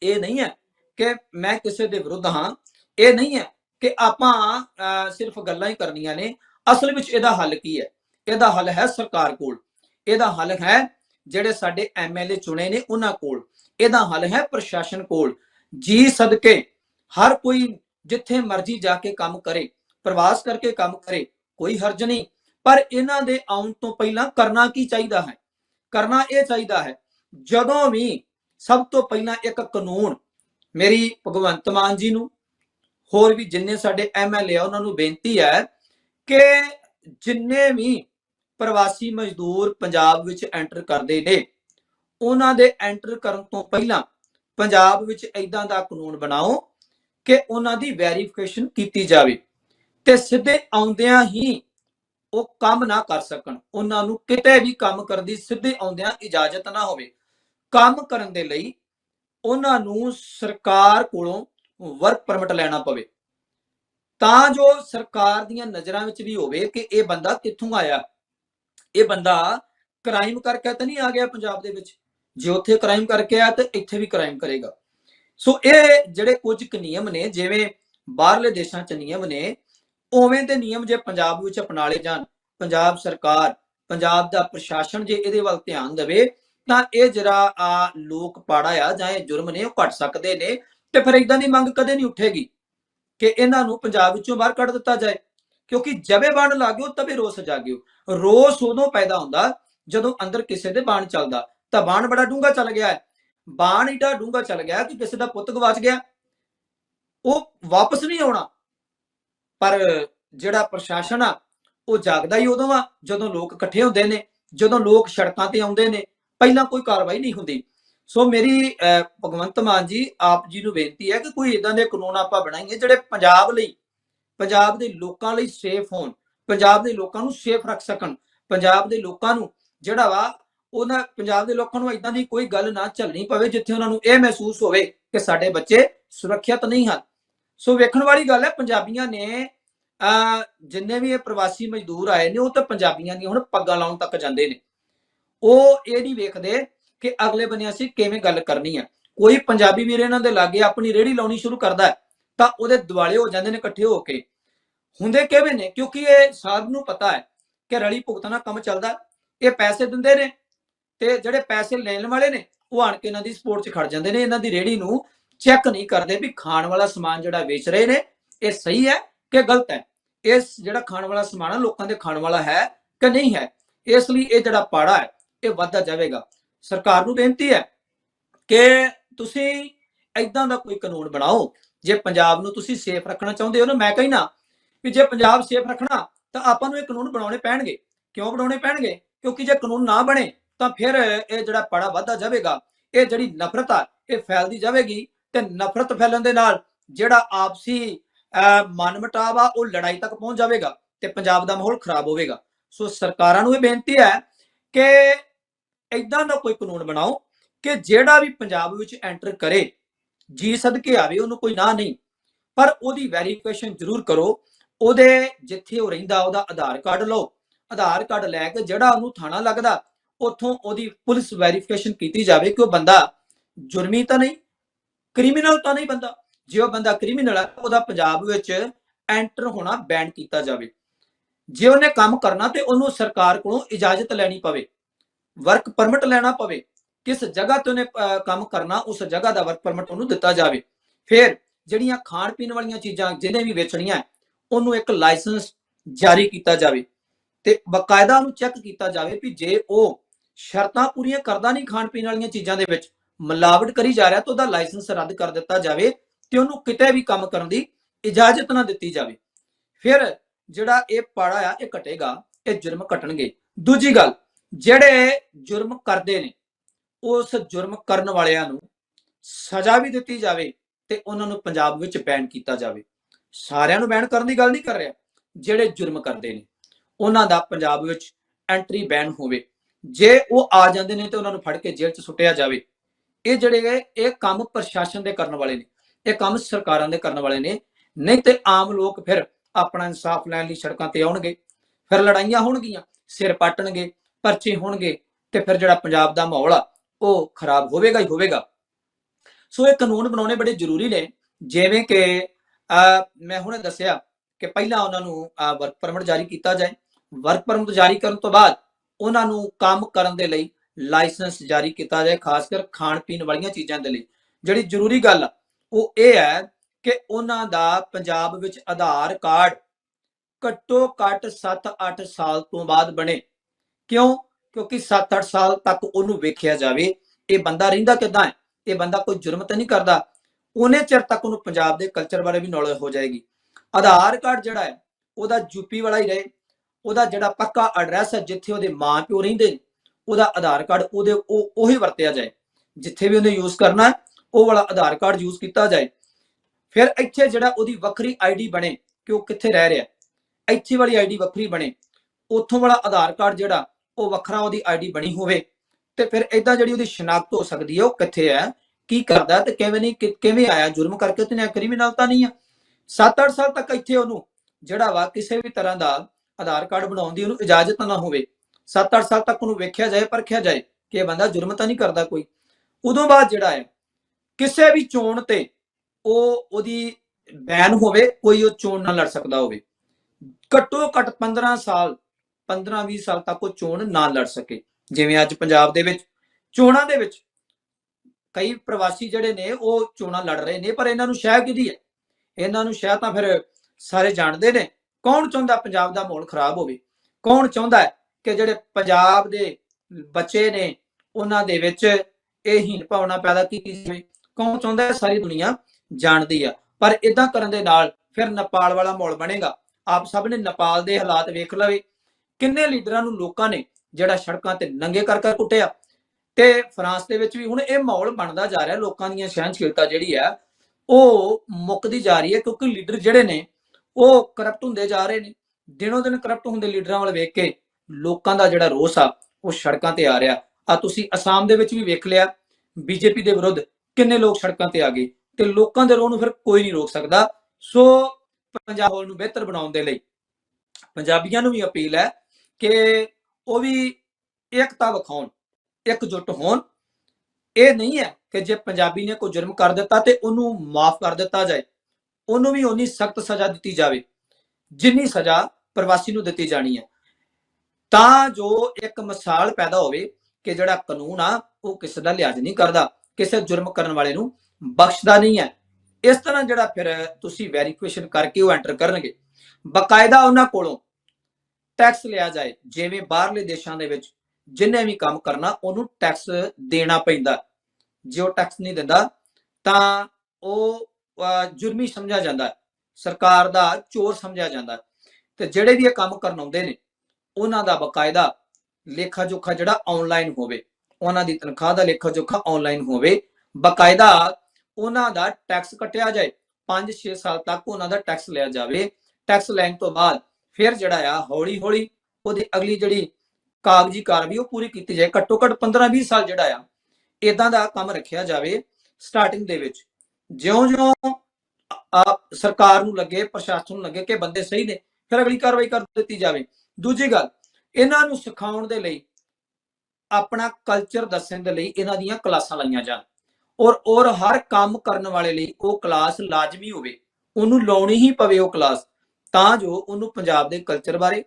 [SPEAKER 1] ਇਹ ਨਹੀਂ ਹੈ ਕਿ ਮੈਂ ਕਿਸੇ ਦੇ ਵਿਰੁੱਧ ਹਾਂ ਇਹ ਨਹੀਂ ਹੈ ਕਿ ਆਪਾਂ ਅਹ, ਸਿਰਫ ਗੱਲਾਂ ਹੀ ਕਰਨੀਆਂ ਨੇ। ਅਸਲ ਵਿੱਚ ਇਹਦਾ ਹੱਲ ਕੀ ਹੈ? ਇਹਦਾ ਹੱਲ ਹੈ ਸਰਕਾਰ ਕੋਲ। ਇਹਦਾ ਹੱਲ ਹੈ ਜਿਹੜੇ ਸਾਡੇ ਐਮਐਲਏ ਚੁਣੇ ਨੇ ਉਹਨਾਂ ਕੋਲ। ਇਹਦਾ ਹੱਲ ਹੈ ਪ੍ਰਸ਼ਾਸਨ ਕੋਲ। ਜੀ ਸਦਕੇ ਹਰ ਕੋਈ ਜਿੱਥੇ ਮਰਜ਼ੀ ਜਾ ਕੇ ਕੰਮ ਕਰੇ ਪ੍ਰਵਾਸ ਕਰਕੇ ਕੰਮ ਕਰੇ ਕੋਈ ਹਰਜ ਨਹੀਂ। ਪਰ ਇਹਨਾਂ ਦੇ ਆਉਣ ਤੋਂ ਪਹਿਲਾਂ ਕਰਨਾ ਕੀ ਚਾਹੀਦਾ ਹੈ? ਕਰਨਾ ਇਹ ਚਾਹੀਦਾ ਹੈ ਜਦੋਂ ਵੀ ਸਭ ਤੋਂ ਪਹਿਲਾਂ ਇੱਕ ਕਾਨੂੰਨ ਮੇਰੀ ਭਗਵੰਤ ਮਾਨ ਜੀ ਨੂੰ ਹੋਰ ਵੀ ਜਿੰਨੇ ਸਾਡੇ ਐਮਐਲਏ ਆ, ਉਹਨਾਂ ਨੂੰ ਬੇਨਤੀ ਹੈ ਕਿ ਜਿੰਨੇ ਵੀ ਪ੍ਰਵਾਸੀ ਮਜ਼ਦੂਰ ਪੰਜਾਬ ਵਿੱਚ ਐਂਟਰ ਕਰਦੇ ਨੇ, ਉਹਨਾਂ ਦੇ ਐਂਟਰ ਕਰਨ ਤੋਂ ਪਹਿਲਾਂ ਪੰਜਾਬ ਵਿੱਚ ਐਦਾਂ ਦਾ ਕਾਨੂੰਨ ਬਣਾਓ ਕਿ ਉਹਨਾਂ ਦੀ ਵੈਰੀਫਿਕੇਸ਼ਨ ਕੀਤੀ ਜਾਵੇ ਤੇ ਸਿੱਧੇ ਆਉਂਦਿਆਂ ਹੀ ਉਹ ਕੰਮ ਨਾ ਕਰ ਸਕਣ, ਉਹਨਾਂ ਨੂੰ ਕਿਤੇ ਵੀ ਕੰਮ ਕਰਨ ਦੀ ਸਿੱਧੇ ਆਉਂਦਿਆਂ ਇਜਾਜ਼ਤ ਨਾ ਹੋਵੇ। ਕੰਮ ਕਰਨ ਦੇ ਲਈ ਉਹਨਾਂ ਨੂੰ ਸਰਕਾਰ ਕੋਲੋਂ ਵਰਕ ਪਰਮਿਟ ਲੈਣਾ ਪਵੇ। ਤਾਂ ਜੋ ਸਰਕਾਰ ਦੀਆਂ ਨਜ਼ਰਾਂ ਵਿੱਚ ਵੀ ਹੋਵੇ ਕਿ ਇਹ ਬੰਦਾ ਕਿੱਥੋਂ ਆਇਆ। ਇਹ ਬੰਦਾ ਕ੍ਰਾਈਮ ਕਰਕੇ ਤਾਂ ਨਹੀਂ ਆ ਗਿਆ ਪੰਜਾਬ ਦੇ ਵਿੱਚ। ਜੇ ਉੱਥੇ ਕ੍ਰਾਈਮ ਕਰਕੇ ਆਇਆ ਤਾਂ ਇੱਥੇ ਵੀ ਕ੍ਰਾਈਮ ਕਰੇਗਾ। ਸੋ ਇਹ ਜਿਹੜੇ ਕੁਝ ਕੁ ਨਿਯਮ ਨੇ, ਜਿਵੇਂ ਬਾਹਰਲੇ ਦੇਸ਼ਾਂ 'ਚ ਨਿਯਮ ਨੇ, ਉਵੇਂ ਦੇ ਨਿਯਮ ਜੇ ਪੰਜਾਬ ਵਿੱਚ ਅਪਣਾ ਲਏ ਜਾਣ, ਪੰਜਾਬ ਸਰਕਾਰ, ਪੰਜਾਬ ਦਾ ਪ੍ਰਸ਼ਾਸਨ ਜੇ ਇਹਦੇ ਵੱਲ ਧਿਆਨ ਦੇਵੇ, ਤਾਂ ਇਹ ਜਿਹੜਾ ਆ ਲੋਕ ਪਾੜਾ ਆ ਜਾਂ ਇਹ ਜੁਰਮ ਨੇ, ਉਹ ਘਟ ਸਕਦੇ ਨੇ। ਤੇ ਫਿਰ ਇਦਾਂ ਦੀ ਮੰਗ ਕਦੇ ਨਹੀਂ ਉੱਠੇਗੀ ਕਿ ਇਹਨਾਂ ਨੂੰ ਪੰਜਾਬ ਵਿੱਚੋਂ ਬਾਹਰ ਕੱਢ ਦਿੱਤਾ ਜਾਏ। ਕਿਉਂਕਿ ਜਵੇ ਬਾਣ ਲਾਗਿਓ, ਤਬੇ ਰੋਸ ਜਾਗਿਓ। ਰੋਸ ਉਦੋਂ ਪੈਦਾ ਹੁੰਦਾ ਜਦੋਂ ਅੰਦਰ ਕਿਸੇ ਦੇ ਬਾਣ ਚੱਲਦਾ। ਤਾਂ ਬਾਣ ਬੜਾ ਡੂੰਘਾ ਚੱਲ ਗਿਆ। ਹੈ ਬਾਣ ਇਡਾ ਡੂੰਘਾ ਚੱਲ ਗਿਆ ਕਿ ਕਿਸੇ ਦਾ ਪੁੱਤ ਗਵਾਚ ਗਿਆ। ਉਹ ਵਾਪਸ ਨਹੀਂ ਆਉਣਾ। ਪਰ ਜਿਹੜਾ ਪ੍ਰਸ਼ਾਸਨ ਆ, ਉਹ ਜਾਗਦਾ ਹੀ ਉਦੋਂ ਆ, ਜਦੋਂ ਲੋਕ ਇਕੱਠੇ ਹੁੰਦੇ ਨੇ, ਜਦੋਂ ਲੋਕ ਸੜਕਾਂ ਤੇ ਆਉਂਦੇ ਨੇ। ਪਹਿਲਾਂ ਕੋਈ ਕਾਰਵਾਈ ਨਹੀਂ ਹੁੰਦੀ। ਸੋ ਮੇਰੀ ਅਹ, ਭਗਵੰਤ ਮਾਨ ਜੀ ਆਪ ਜੀ ਨੂੰ ਬੇਨਤੀ ਹੈ ਕਿ ਕੋਈ ਇਦਾਂ ਦੇ ਕਾਨੂੰਨ ਆਪਾਂ ਬਣਾਈਏ ਜਿਹੜੇ ਪੰਜਾਬ ਲਈ ਪੰਜਾਬ ਦੇ ਲੋਕਾਂ ਲਈ ਸੇਫ ਹੋਣ ਪੰਜਾਬ ਦੇ ਲੋਕਾਂ ਨੂੰ ਸੇਫ ਰੱਖ ਸਕਣ ਪੰਜਾਬ ਦੇ ਲੋਕਾਂ ਨੂੰ ਜਿਹੜਾ ਵਾ ਉਹਨਾਂ ਪੰਜਾਬ ਦੇ ਲੋਕਾਂ ਨੂੰ ਇਦਾਂ ਦੀ ਕੋਈ ਗੱਲ ਨਾ ਝੱਲਣੀ ਪਵੇ ਜਿੱਥੇ ਉਹਨਾਂ ਨੂੰ ਇਹ ਮਹਿਸੂਸ ਹੋਵੇ ਕਿ ਸਾਡੇ ਬੱਚੇ ਸੁਰੱਖਿਅਤ ਨਹੀਂ ਹਨ। ਸੋ ਵੇਖਣ ਵਾਲੀ ਗੱਲ ਹੈ ਪੰਜਾਬੀਆਂ ਨੇ ਜਿੰਨੇ ਵੀ ਇਹ ਪ੍ਰਵਾਸੀ ਮਜ਼ਦੂਰ ਆਏ ਨੇ ਉਹ ਤਾਂ ਪੰਜਾਬੀਆਂ ਦੀਆਂ ਹੁਣ ਪੱਗਾਂ ਲਾਉਣ ਤੱਕ ਜਾਂਦੇ ਨੇ। ਉਹ ਇਹ ਨਹੀਂ ਵੇਖਦੇ ਕਿ ਅਗਲੇ ਬੰਨੇ ਅਸੀਂ ਕਿਵੇਂ ਗੱਲ ਕਰਨੀ ਹੈ ਕੋਈ ਪੰਜਾਬੀ ਵੀਰ ਇਹਨਾਂ ਦੇ ਲਾਗੇ ਆਪਣੀ ਰੇੜੀ ਲਾਉਣੀ ਸ਼ੁਰੂ ਕਰਦਾ ਤਾਂ ਉਹਦੇ ਦਿਵਾਲੇ ਹੋ ਜਾਂਦੇ ਨੇ ਇਕੱਠੇ ਹੋ ਕੇ। ਹੁੰਦੇ ਕਿਵੇਂ ਨੇ? ਕਿਉਂਕਿ ਇਹ ਸਾਧ ਨੂੰ ਪਤਾ ਹੈ ਕਿ ਰਲੀ ਭੁਗਤਣਾ ਕੰਮ ਚੱਲਦਾ ਇਹ ਪੈਸੇ ਦਿੰਦੇ ਨੇ ਤੇ ਜਿਹੜੇ ਪੈਸੇ ਲੈਣ ਵਾਲੇ ਨੇ, ਉਹ ਆਣ ਕੇ ਇਹਨਾਂ ਦੀ ਸਪੋਰਟ 'ਚ ਖੜ ਜਾਂਦੇ ਨੇ। ਇਹਨਾਂ ਦੀ ਰੇੜੀ ਨੂੰ ਚੈੱਕ ਨਹੀਂ ਕਰਦੇ ਵੀ ਖਾਣ ਵਾਲਾ ਸਮਾਨ ਜਿਹੜਾ ਵੇਚ ਰਹੇ ਨੇ, ਇਹ ਸਹੀ ਹੈ ਕਿ ਗਲਤ ਹੈ? ਇਸ ਜਿਹੜਾ ਖਾਣ ਵਾਲਾ ਸਮਾਨ ਆ, ਲੋਕਾਂ ਦੇ ਖਾਣ ਵਾਲਾ ਹੈ ਕਿ ਨਹੀਂ ਹੈ? ਇਸ ਲਈ ਇਹ ਜਿਹੜਾ ਪਾੜਾ ਹੈ, ਇਹ ਵੱਧਦਾ ਜਾਵੇਗਾ। ਸਰਕਾਰ ਨੂੰ ਬੇਨਤੀ ਹੈ ਕਿ ਤੁਸੀਂ ਐਦਾਂ ਦਾ ਕੋਈ ਕਾਨੂੰਨ ਬਣਾਓ ਜੇ ਪੰਜਾਬ ਨੂੰ ਤੁਸੀਂ ਸੇਫ ਰੱਖਣਾ ਚਾਹੁੰਦੇ ਹੋ ਨਾ ਮੈਂ ਕਹਿਣਾ ਕਿ ਜੇ ਪੰਜਾਬ ਸੇਫ ਰੱਖਣਾ ਤਾਂ ਆਪਾਂ ਨੂੰ ਇਹ ਕਾਨੂੰਨ ਬਣਾਉਣੇ ਪੈਣਗੇ। ਕਿਉਂ ਬਣਾਉਣੇ ਪੈਣਗੇ? ਕਿਉਂਕਿ ਜੇ ਕਾਨੂੰਨ ਨਾ ਬਣੇ ਤਾਂ ਫਿਰ ਇਹ ਜਿਹੜਾ ਪੜਾ ਵੱਧਦਾ ਜਾਵੇਗਾ ਇਹ ਜਿਹੜੀ ਨਫ਼ਰਤ ਆ ਇਹ ਫੈਲਦੀ ਜਾਵੇਗੀ ਤੇ ਨਫ਼ਰਤ ਫੈਲਣ ਦੇ ਨਾਲ ਜਿਹੜਾ ਆਪਸੀ ਅਹ, ਮਨਮਟਾਵ ਆ ਉਹ ਲੜਾਈ ਤੱਕ ਪਹੁੰਚ ਜਾਵੇਗਾ ਤੇ ਪੰਜਾਬ ਦਾ ਮਾਹੌਲ ਖਰਾਬ ਹੋਵੇਗਾ। ਸੋ ਸਰਕਾਰਾਂ ਨੂੰ ਇਹ ਬੇਨਤੀ ਹੈ ਕਿ ਇਦਾਂ ਦਾ ਕੋਈ ਕਾਨੂੰਨ ਬਣਾਓ ਕਿ ਜਿਹੜਾ ਵੀ ਪੰਜਾਬ ਵਿੱਚ ਐਂਟਰ ਕਰੇ, ਜੀ ਸਦਕੇ ਆਵੇ, ਉਹਨੂੰ ਕੋਈ ਨਾ ਨਹੀਂ, ਪਰ ਉਹਦੀ ਵੈਰੀਫਿਕੇਸ਼ਨ ਜ਼ਰੂਰ ਕਰੋ, ਉਹਦੇ ਜਿੱਥੇ ਉਹ ਰਹਿੰਦਾ, ਉਹਦਾ ਆਧਾਰ ਕਾਰਡ ਲਓ, ਆਧਾਰ ਕਾਰਡ ਲੈ ਕੇ ਜਿਹੜਾ ਉਹਨੂੰ ਥਾਣਾ ਲੱਗਦਾ, ਉੱਥੋਂ ਉਹਦੀ ਪੁਲਿਸ ਵੈਰੀਫਿਕੇਸ਼ਨ ਕੀਤੀ ਜਾਵੇ ਕਿ ਉਹ ਬੰਦਾ ਜੁਰਮੀ ਤਾਂ ਨਹੀਂ ਕ੍ਰਿਮੀਨਲ ਤਾਂ ਨਹੀਂ ਬੰਦਾ, ਜੇ ਉਹ ਬੰਦਾ ਕ੍ਰਿਮੀਨਲ ਹੈ ਉਹਦਾ ਪੰਜਾਬ ਵਿੱਚ ਐਂਟਰ ਹੋਣਾ ਬੈਨ ਕੀਤਾ ਜਾਵੇ। ਜੇ ਉਹਨੇ ਕੰਮ ਕਰਨਾ ਤੇ ਉਹਨੂੰ ਸਰਕਾਰ ਕੋਲੋਂ ਇਜਾਜ਼ਤ ਲੈਣੀ ਪਵੇ। ਵਰਕ ਪਰਮਿਟ ਲੈਣਾ ਪਵੇ, ਕਿਸ ਜਗ੍ਹਾ ਤੇ ਉਹਨੇ ਕੰਮ ਕਰਨਾ, ਉਸ ਜਗ੍ਹਾ ਦਾ ਵਰਕ ਪਰਮਿਟ ਉਹਨੂੰ ਦਿੱਤਾ ਜਾਵੇ। ਫਿਰ ਜਿਹੜੀਆਂ ਖਾਣ ਪੀਣ ਵਾਲੀਆਂ ਚੀਜ਼ਾਂ ਜਿਹਨੇ ਵੀ ਵੇਚਣੀਆਂ ਉਹਨੂੰ ਇੱਕ ਲਾਇਸੈਂਸ ਜਾਰੀ ਕੀਤਾ ਜਾਵੇ ਤੇ ਬਕਾਇਦਾ ਉਹਨੂੰ ਚੈੱਕ ਕੀਤਾ ਜਾਵੇ ਵੀ ਜੇ ਉਹ ਸ਼ਰਤਾਂ ਪੂਰੀਆਂ ਕਰਦਾ ਨਹੀਂ ਖਾਣ ਪੀਣ ਵਾਲੀਆਂ ਚੀਜ਼ਾਂ ਦੇ ਵਿੱਚ, ਮਿਲਾਵਟ ਕਰੀ ਜਾ ਰਿਹਾ ਤਾਂ ਉਹਦਾ ਲਾਇਸੈਂਸ ਰੱਦ ਕਰ ਦਿੱਤਾ ਜਾਵੇ ਤੇ ਉਹਨੂੰ ਕਿਤੇ ਵੀ ਕੰਮ ਕਰਨ ਦੀ ਇਜਾਜ਼ਤ ਨਾ ਦਿੱਤੀ ਜਾਵੇ। ਫਿਰ ਜਿਹੜਾ ਇਹ ਪਾੜਾ ਆ, ਇਹ ਘਟੇਗਾ, ਇਹ ਜੁਰਮ ਘਟਣਗੇ। ਦੂਜੀ ਗੱਲ ਜਿਹੜੇ ਜੁਰਮ ਕਰਦੇ ਨੇ, ਉਸ ਜੁਰਮ ਕਰਨ ਵਾਲਿਆਂ ਨੂੰ ਸਜ਼ਾ ਵੀ ਦਿੱਤੀ ਜਾਵੇ ਤੇ ਉਹਨਾਂ ਨੂੰ ਪੰਜਾਬ ਵਿੱਚ ਬੈਨ ਕੀਤਾ ਜਾਵੇ। ਸਾਰਿਆਂ ਨੂੰ ਬੈਨ ਕਰਨ ਦੀ ਗੱਲ ਨਹੀਂ ਕਰ ਰਿਹਾ, ਜਿਹੜੇ ਜੁਰਮ ਕਰਦੇ ਨੇ, ਉਹਨਾਂ ਦਾ ਪੰਜਾਬ ਵਿੱਚ ਐਂਟਰੀ ਬੈਨ ਹੋਵੇ। ਜੇ ਉਹ ਆ ਜਾਂਦੇ ਨੇ ਤੇ ਉਹਨਾਂ ਨੂੰ ਫੜ ਕੇ ਜੇਲ੍ਹ 'ਚ ਸੁੱਟਿਆ ਜਾਵੇ। ਇਹ ਜਿਹੜੇ ਇਹ ਕੰਮ ਪ੍ਰਸ਼ਾਸਨ ਦੇ ਕਰਨ ਵਾਲੇ ਨੇ, ਇਹ ਕੰਮ ਸਰਕਾਰਾਂ ਦੇ ਕਰਨ ਵਾਲੇ ਨੇ। ਨਹੀਂ ਤੇ ਆਮ ਲੋਕ ਫਿਰ ਆਪਣਾ ਇਨਸਾਫ ਲੈਣ ਲਈ ਸੜਕਾਂ ਤੇ ਆਉਣਗੇ, ਫਿਰ ਲੜਾਈਆਂ ਹੋਣਗੀਆਂ, ਸਿਰ ਪੱਟਣਗੇ ਪਰਚੇ ਹੋਣਗੇ ਤੇ ਫਿਰ ਜਿਹੜਾ ਪੰਜਾਬ ਦਾ ਮਾਹੌਲ ਆ, ਉਹ ਖਰਾਬ ਹੋਵੇਗਾ ਹੀ ਹੋਵੇਗਾ। ਸੋ ਇਹ ਕਾਨੂੰਨ ਬਣਾਉਣੇ ਬੜੇ ਜ਼ਰੂਰੀ ਨੇ। ਜਿਵੇਂ ਕਿ ਮੈਂ ਹੁਣੇ ਦੱਸਿਆ ਕਿ ਪਹਿਲਾਂ ਉਹਨਾਂ ਨੂੰ ਵਰਕ ਪਰਮਿਟ ਜਾਰੀ ਕੀਤਾ ਜਾਏ। ਵਰਕ ਪਰਮਿਟ ਜਾਰੀ ਕਰਨ ਤੋਂ ਬਾਅਦ ਉਹਨਾਂ ਨੂੰ ਕੰਮ ਕਰਨ ਦੇ ਲਈ ਲਾਇਸੈਂਸ ਜਾਰੀ ਕੀਤਾ ਜਾਏ, ਖਾਸ ਕਰ ਖਾਣ ਪੀਣ ਵਾਲੀਆਂ ਚੀਜ਼ਾਂ ਦੇ ਲਈ। ਜਿਹੜੀ ਜ਼ਰੂਰੀ ਗੱਲ ਉਹ ਇਹ ਹੈ ਕਿ ਉਹਨਾਂ ਦਾ ਪੰਜਾਬ ਵਿੱਚ ਆਧਾਰ ਕਾਰਡ ਘੱਟੋ ਘੱਟ 7-8 ਸਾਲ ਤੋਂ ਬਾਅਦ ਬਣੇ। ਕਿਉਂ? ਕਿਉਂਕਿ 7-8 ਸਾਲ ਤੱਕ ਉਹਨੂੰ ਵੇਖਿਆ ਜਾਵੇ, ਇਹ ਬੰਦਾ ਰਹਿੰਦਾ ਕਿੱਦਾਂ ਹੈ? ਇਹ ਬੰਦਾ ਕੋਈ ਜੁਰਮ ਤਾਂ ਨਹੀਂ ਕਰਦਾ? ਉਹਨੇ ਚਿਰ ਤੱਕ ਉਹਨੂੰ ਪੰਜਾਬ ਦੇ ਕਲਚਰ ਬਾਰੇ ਵੀ ਨੌਲੇਜ ਹੋ ਜਾਏਗੀ। ਆਧਾਰ ਕਾਰਡ ਜਿਹੜਾ ਹੈ, ਉਹਦਾ ਯੂਪੀ ਵਾਲਾ ਹੀ ਰਹੇ। ਉਹਦਾ ਜਿਹੜਾ ਪੱਕਾ ਐਡਰੈਸ ਹੈ, ਜਿੱਥੇ ਉਹਦੇ ਮਾਂ ਪਿਓ ਰਹਿੰਦੇ ਨੇ, ਉਹਦਾ ਆਧਾਰ ਕਾਰਡ ਉਹਦੇ ਉਹ, ਉਹੀ ਵਰਤਿਆ ਜਾਏ। ਜਿੱਥੇ ਵੀ ਉਹਨੇ ਯੂਜ਼ ਕਰਨਾ ਉਹ ਵਾਲਾ ਆਧਾਰ ਕਾਰਡ ਯੂਜ਼ ਕੀਤਾ ਜਾਏ। ਫਿਰ ਇੱਥੇ ਜਿਹੜਾ ਉਹਦੀ ਵੱਖਰੀ ਆਈਡੀ ਬਣੇ, ਕਿ ਉਹ ਕਿੱਥੇ ਰਹਿ ਰਿਹਾ ਇੱਥੇ ਵਾਲੀ ਆਈਡੀ ਵੱਖਰੀ ਬਣੇ। ਉੱਥੋਂ ਵਾਲਾ ਆਧਾਰ ਕਾਰਡ ਜਿਹੜਾ ਉਹ ਵੱਖਰਾ ਉਹਦੀ ਆਈਡੀ ਬਣੀ ਹੋਵੇ। ਤੇ ਫਿਰ ਇਦਾਂ ਜਿਹੜੀ ਉਹਦੀ ਸ਼ਨਾਖਤ ਹੋ ਸਕਦੀ ਹੈ, ਉਹ ਕਿੱਥੇ ਹੈ? ਕੀ ਕਰਦਾ ਤੇ ਕਿਵੇਂ ਨਹੀਂ ਕਿਵੇਂ ਆਇਆ? ਜੁਰਮ ਕਰਕੇ ਤੇ ਨਾ ਕ੍ਰਿਮੀਨਲ ਤਾਂ ਨਹੀਂ ਆ। 7-8 ਸਾਲ ਤੱਕ ਇੱਥੇ ਉਹਨੂੰ, ਜਿਹੜਾ ਵਾ ਕਿਸੇ ਵੀ ਤਰ੍ਹਾਂ ਦਾ ਆਧਾਰ ਕਾਰਡ ਬਣਾਉਣ ਦੀ ਉਹਨੂੰ ਇਜਾਜ਼ਤ ਨਾ ਹੋਵੇ। 7-8 ਸਾਲ ਤੱਕ ਉਹਨੂੰ ਵੇਖਿਆ ਜਾਏ, ਪਰਖਿਆ ਜਾਏ ਕਿ ਇਹ ਬੰਦਾ ਜੁਰਮ ਤਾਂ ਨਹੀਂ ਕਰਦਾ ਕੋਈ। ਉਦੋਂ ਬਾਅਦ ਜਿਹੜਾ ਹੈ, ਕਿਸੇ ਵੀ ਚੋਣ ਤੇ ਉਹ ਉਹਦੀ ਬੈਨ ਹੋਵੇ, ਕੋਈ ਉਹ ਚੋਣ ਨਾ ਲੜ ਸਕਦਾ ਹੋਵੇ। ਘੱਟੋ ਘੱਟ 15 ਸਾਲ 15 20 ਸਾਲ ਤੱਕ ਉਹ ਚੋਣ ਨਾ ਲੜ ਸਕੇ। ਜਿਵੇਂ ਅੱਜ ਪੰਜਾਬ ਦੇ ਵਿੱਚ, ਚੋਣਾਂ ਦੇ ਵਿੱਚ ਕਈ ਪ੍ਰਵਾਸੀ ਜਿਹੜੇ ਨੇ, ਉਹ ਚੋਣਾਂ ਲੜ ਰਹੇ ਨੇ, ਪਰ ਇਹਨਾਂ ਨੂੰ ਸ਼ਹਿ ਕਿਹਦੀ ਹੈ? ਇਹਨਾਂ ਨੂੰ ਸ਼ਹਿ ਤਾਂ ਫਿਰ ਸਾਰੇ ਜਾਣਦੇ ਨੇ। ਕੌਣ ਚਾਹੁੰਦਾ ਪੰਜਾਬ ਦਾ ਮਾਹੌਲ ਖਰਾਬ ਹੋਵੇ? ਕੌਣ ਚਾਹੁੰਦਾ ਹੈ ਕਿ ਜਿਹੜੇ ਪੰਜਾਬ ਦੇ ਬੱਚੇ ਨੇ, ਉਹਨਾਂ ਦੇ ਵਿੱਚ ਇਹ ਹੀਣ ਭਾਵਨਾ ਪੈਦਾ ਕੀਤੀ ਜਾਵੇ? ਕੌਣ ਚਾਹੁੰਦਾ ਹੈ ਸਾਰੀ ਦੁਨੀਆ ਜਾਣਦੀ ਆ? ਪਰ ਇਦਾਂ ਕਰਨ ਦੇ ਨਾਲ ਫਿਰ ਨੇਪਾਲ ਵਾਲਾ ਮਾਹੌਲ ਬਣੇਗਾ। ਆਪ ਸਭ ਨੇ ਨੇਪਾਲ ਦੇ ਹਾਲਾਤ ਵੇਖ ਲਵੇ। ਕਿੰਨੇ ਲੀਡਰਾਂ ਨੂੰ ਲੋਕਾਂ ਨੇ ਜਿਹੜਾ ਸੜਕਾਂ ਤੇ ਨੰਗੇ ਕਰ ਕਰ ਕੁੱਟਿਆ? ਤੇ ਫਰਾਂਸ ਦੇ ਵਿੱਚ ਵੀ ਹੁਣ ਇਹ ਮਾਹੌਲ ਬਣਦਾ ਜਾ ਰਿਹਾ, ਲੋਕਾਂ ਦੀਆਂ ਸਹਿਣਸ਼ੀਲਤਾ ਜਿਹੜੀ ਹੈ, ਉਹ ਮੁੱਕਦੀ ਜਾ ਰਹੀ ਹੈ ਕਿਉਂਕਿ ਲੀਡਰ ਜਿਹੜੇ ਨੇ, ਉਹ ਕਰਪਟ ਹੁੰਦੇ ਜਾ ਰਹੇ ਨੇ। ਦਿਨੋਂ ਦਿਨ ਕਰਪਟ ਹੁੰਦੇ ਲੀਡਰਾਂ ਵੱਲ ਵੇਖ ਕੇ ਲੋਕਾਂ ਦਾ ਜਿਹੜਾ ਰੋਸ ਆ, ਉਹ ਸੜਕਾਂ ਤੇ ਆ ਰਿਹਾ। ਆ ਤੁਸੀਂ ਅਸਾਮ ਦੇ ਵਿੱਚ ਵੀ ਵੇਖ ਲਿਆ, ਬੀਜੇਪੀ ਦੇ ਵਿਰੁੱਧ ਕਿੰਨੇ ਲੋਕ ਸੜਕਾਂ ਤੇ ਆ ਗਏ ਤੇ ਲੋਕਾਂ ਦੇ ਰੋਹ ਨੂੰ ਫਿਰ ਕੋਈ ਨਹੀਂ ਰੋਕ ਸਕਦਾ। ਸੋ ਪੰਜਾਬ ਨੂੰ ਬਿਹਤਰ ਬਣਾਉਣ ਦੇ ਲਈ ਪੰਜਾਬੀਆਂ ਨੂੰ ਵੀ ਅਪੀਲ ਹੈ ਕਿ ਉਹ ਵੀ ਇਕਤਾ ਵਿਖਾਉਣ, ਇਕਜੁੱਟ ਹੋਣ। ਇਹ ਨਹੀਂ ਹੈ ਕਿ ਜੇ ਪੰਜਾਬੀ ਨੇ ਕੋਈ ਜੁਰਮ ਕਰ ਦਿੱਤਾ ਤੇ ਉਹਨੂੰ ਮਾਫ ਕਰ ਦਿੱਤਾ ਜਾਏ। ਉਹਨੂੰ ਵੀ ਉਨੀ ਸਖਤ ਸਜ਼ਾ ਦਿੱਤੀ ਜਾਵੇ, ਜਿੰਨੀ ਸਜ਼ਾ ਪ੍ਰਵਾਸੀ ਨੂੰ ਦਿੱਤੀ ਜਾਣੀ ਹੈ। ਤਾਂ ਜੋ ਇੱਕ ਮਿਸਾਲ ਪੈਦਾ ਹੋਵੇ ਕਿ ਜਿਹੜਾ ਕਾਨੂੰਨ ਆ, ਉਹ ਕਿਸੇ ਦਾ ਲਿਹਾਜ਼ ਨਹੀਂ ਕਰਦਾ, ਕਿਸੇ ਜੁਰਮ ਕਰਨ ਵਾਲੇ ਨੂੰ ਬਖਸ਼ਦਾ ਨਹੀਂ ਹੈ। ਇਸ ਤਰ੍ਹਾਂ ਜਿਹੜਾ ਫਿਰ ਤੁਸੀਂ ਵੈਰੀਫਿਕੇਸ਼ਨ ਕਰਕੇ ਉਹ ਐਂਟਰ ਕਰਨਗੇ। ਬਕਾਇਦਾ ਉਹਨਾਂ ਕੋਲੋਂ ਟੈਕਸ ਲਿਆ ਜਾਏ, ਜਿਵੇਂ ਬਾਹਰਲੇ ਦੇਸ਼ਾਂ ਦੇ ਵਿੱਚ ਜਿੰਨੇ ਵੀ ਕੰਮ ਕਰਨਾ, ਉਹਨੂੰ ਟੈਕਸ ਦੇਣਾ ਪੈਂਦਾ। ਜੇ ਉਹ ਟੈਕਸ ਨਹੀਂ ਦਿੰਦਾ, ਤਾਂ ਉਹ ਜੁਰਮੀ ਸਮਝਿਆ ਜਾਂਦਾ। ਸਰਕਾਰ ਦਾ ਚੋਰ ਸਮਝਿਆ ਜਾਂਦਾ। ਤੇ ਜਿਹੜੇ ਵੀ ਇਹ ਕੰਮ ਕਰਨ ਆਉਂਦੇ ਨੇ, ਉਹਨਾਂ ਦਾ ਬਕਾਇਦਾ ਲੇਖਾ ਜੋਖਾ ਜਿਹੜਾ ਆਨਲਾਈਨ ਹੋਵੇ, ਉਹਨਾਂ ਦੀ ਤਨਖਾਹ ਦਾ ਲੇਖਾ ਜੋਖਾ ਆਨਲਾਈਨ ਹੋਵੇ, ਬਕਾਇਦਾ ਉਹਨਾਂ ਦਾ ਟੈਕਸ ਕੱਟਿਆ ਜਾਏ। 5-6 ਸਾਲ ਤੱਕ ਉਹਨਾਂ ਦਾ ਟੈਕਸ ਲਿਆ ਜਾਵੇ। ਟੈਕਸ ਲੈਣ ਤੋਂ ਬਾਅਦ ਫਿਰ ਜਿਹੜਾ ਆ ਹੌਲੀ ਹੌਲੀ ਉਹਦੀ ਅਗਲੀ ਜਿਹੜੀ ਕਾਗਜ਼ੀ ਕਾਰਵਾਈ ਉਹ ਪੂਰੀ ਕੀਤੀ ਜਾਏ। ਘੱਟੋ ਘੱਟ 15-20 ਸਾਲ ਜਿਹੜਾ ਆ ਇਦਾਂ ਦਾ ਕੰਮ ਰੱਖਿਆ ਜਾਵੇ ਸਟਾਰਟਿੰਗ ਦੇ ਵਿੱਚ। ਜਿਉਂ-ਜਿਉਂ ਸਰਕਾਰ ਨੂੰ ਲੱਗੇ, ਪ੍ਰਸ਼ਾਸਨ ਨੂੰ ਲੱਗੇ ਕਿ ਬੰਦੇ ਸਹੀ ਨੇ, ਫਿਰ ਅਗਲੀ ਕਾਰਵਾਈ ਕਰ ਦਿੱਤੀ ਜਾਵੇ। ਦੂਜੀ ਗੱਲ, ਇਹਨਾਂ ਨੂੰ ਸਿਖਾਉਣ ਦੇ ਲਈ, ਆਪਣਾ ਕਲਚਰ ਦੱਸਣ ਦੇ ਲਈ ਇਹਨਾਂ ਦੀਆਂ ਕਲਾਸਾਂ ਲਾਈਆਂ ਜਾਣ। ਔਰ ਔਰ ਹਰ ਕੰਮ ਕਰਨ ਵਾਲੇ ਲਈ ਉਹ ਕਲਾਸ ਲਾਜ਼ਮੀ ਹੋਵੇ, ਉਹਨੂੰ ਲਾਉਣੀ ਹੀ ਪਵੇ ਉਹ ਕਲਾਸ। ਤਾਂ ਜੋ ਉਹਨੂੰ ਪੰਜਾਬ ਦੇ ਕਲਚਰ ਬਾਰੇ,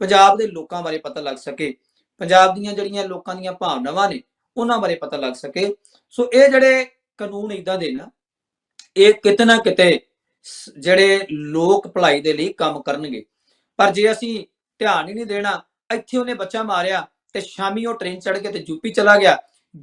[SPEAKER 1] ਪੰਜਾਬ ਦੇ ਲੋਕਾਂ ਬਾਰੇ ਪਤਾ ਲੱਗ ਸਕੇ। ਪੰਜਾਬ ਦੀਆਂ ਜਿਹੜੀਆਂ ਲੋਕਾਂ ਦੀਆਂ ਭਾਵਨਾਵਾਂ ਨੇ, ਉਹਨਾਂ ਬਾਰੇ ਪਤਾ ਲੱਗ ਸਕੇ। ਸੋ ਇਹ ਜਿਹੜੇ ਕਾਨੂੰਨ ਇਦਾਂ ਦੇ ਨਾ ਇਹ ਕਿਤੇ ਨਾ ਕਿਤੇ ਜਿਹੜੇ ਲੋਕ ਭਲਾਈ ਦੇ ਲਈ ਕੰਮ ਕਰਨਗੇ। ਪਰ ਜੇ ਅਸੀਂ ਧਿਆਨ ਹੀ ਨਹੀਂ ਦੇਣਾ, ਇੱਥੇ ਉਹਨੇ ਬੱਚਾ ਮਾਰਿਆ ਤੇ ਸ਼ਾਮੀ ਉਹ ਟ੍ਰੇਨ ਚੜ੍ਹ ਕੇ ਤੇ ਯੂਪੀ ਚਲਾ ਗਿਆ।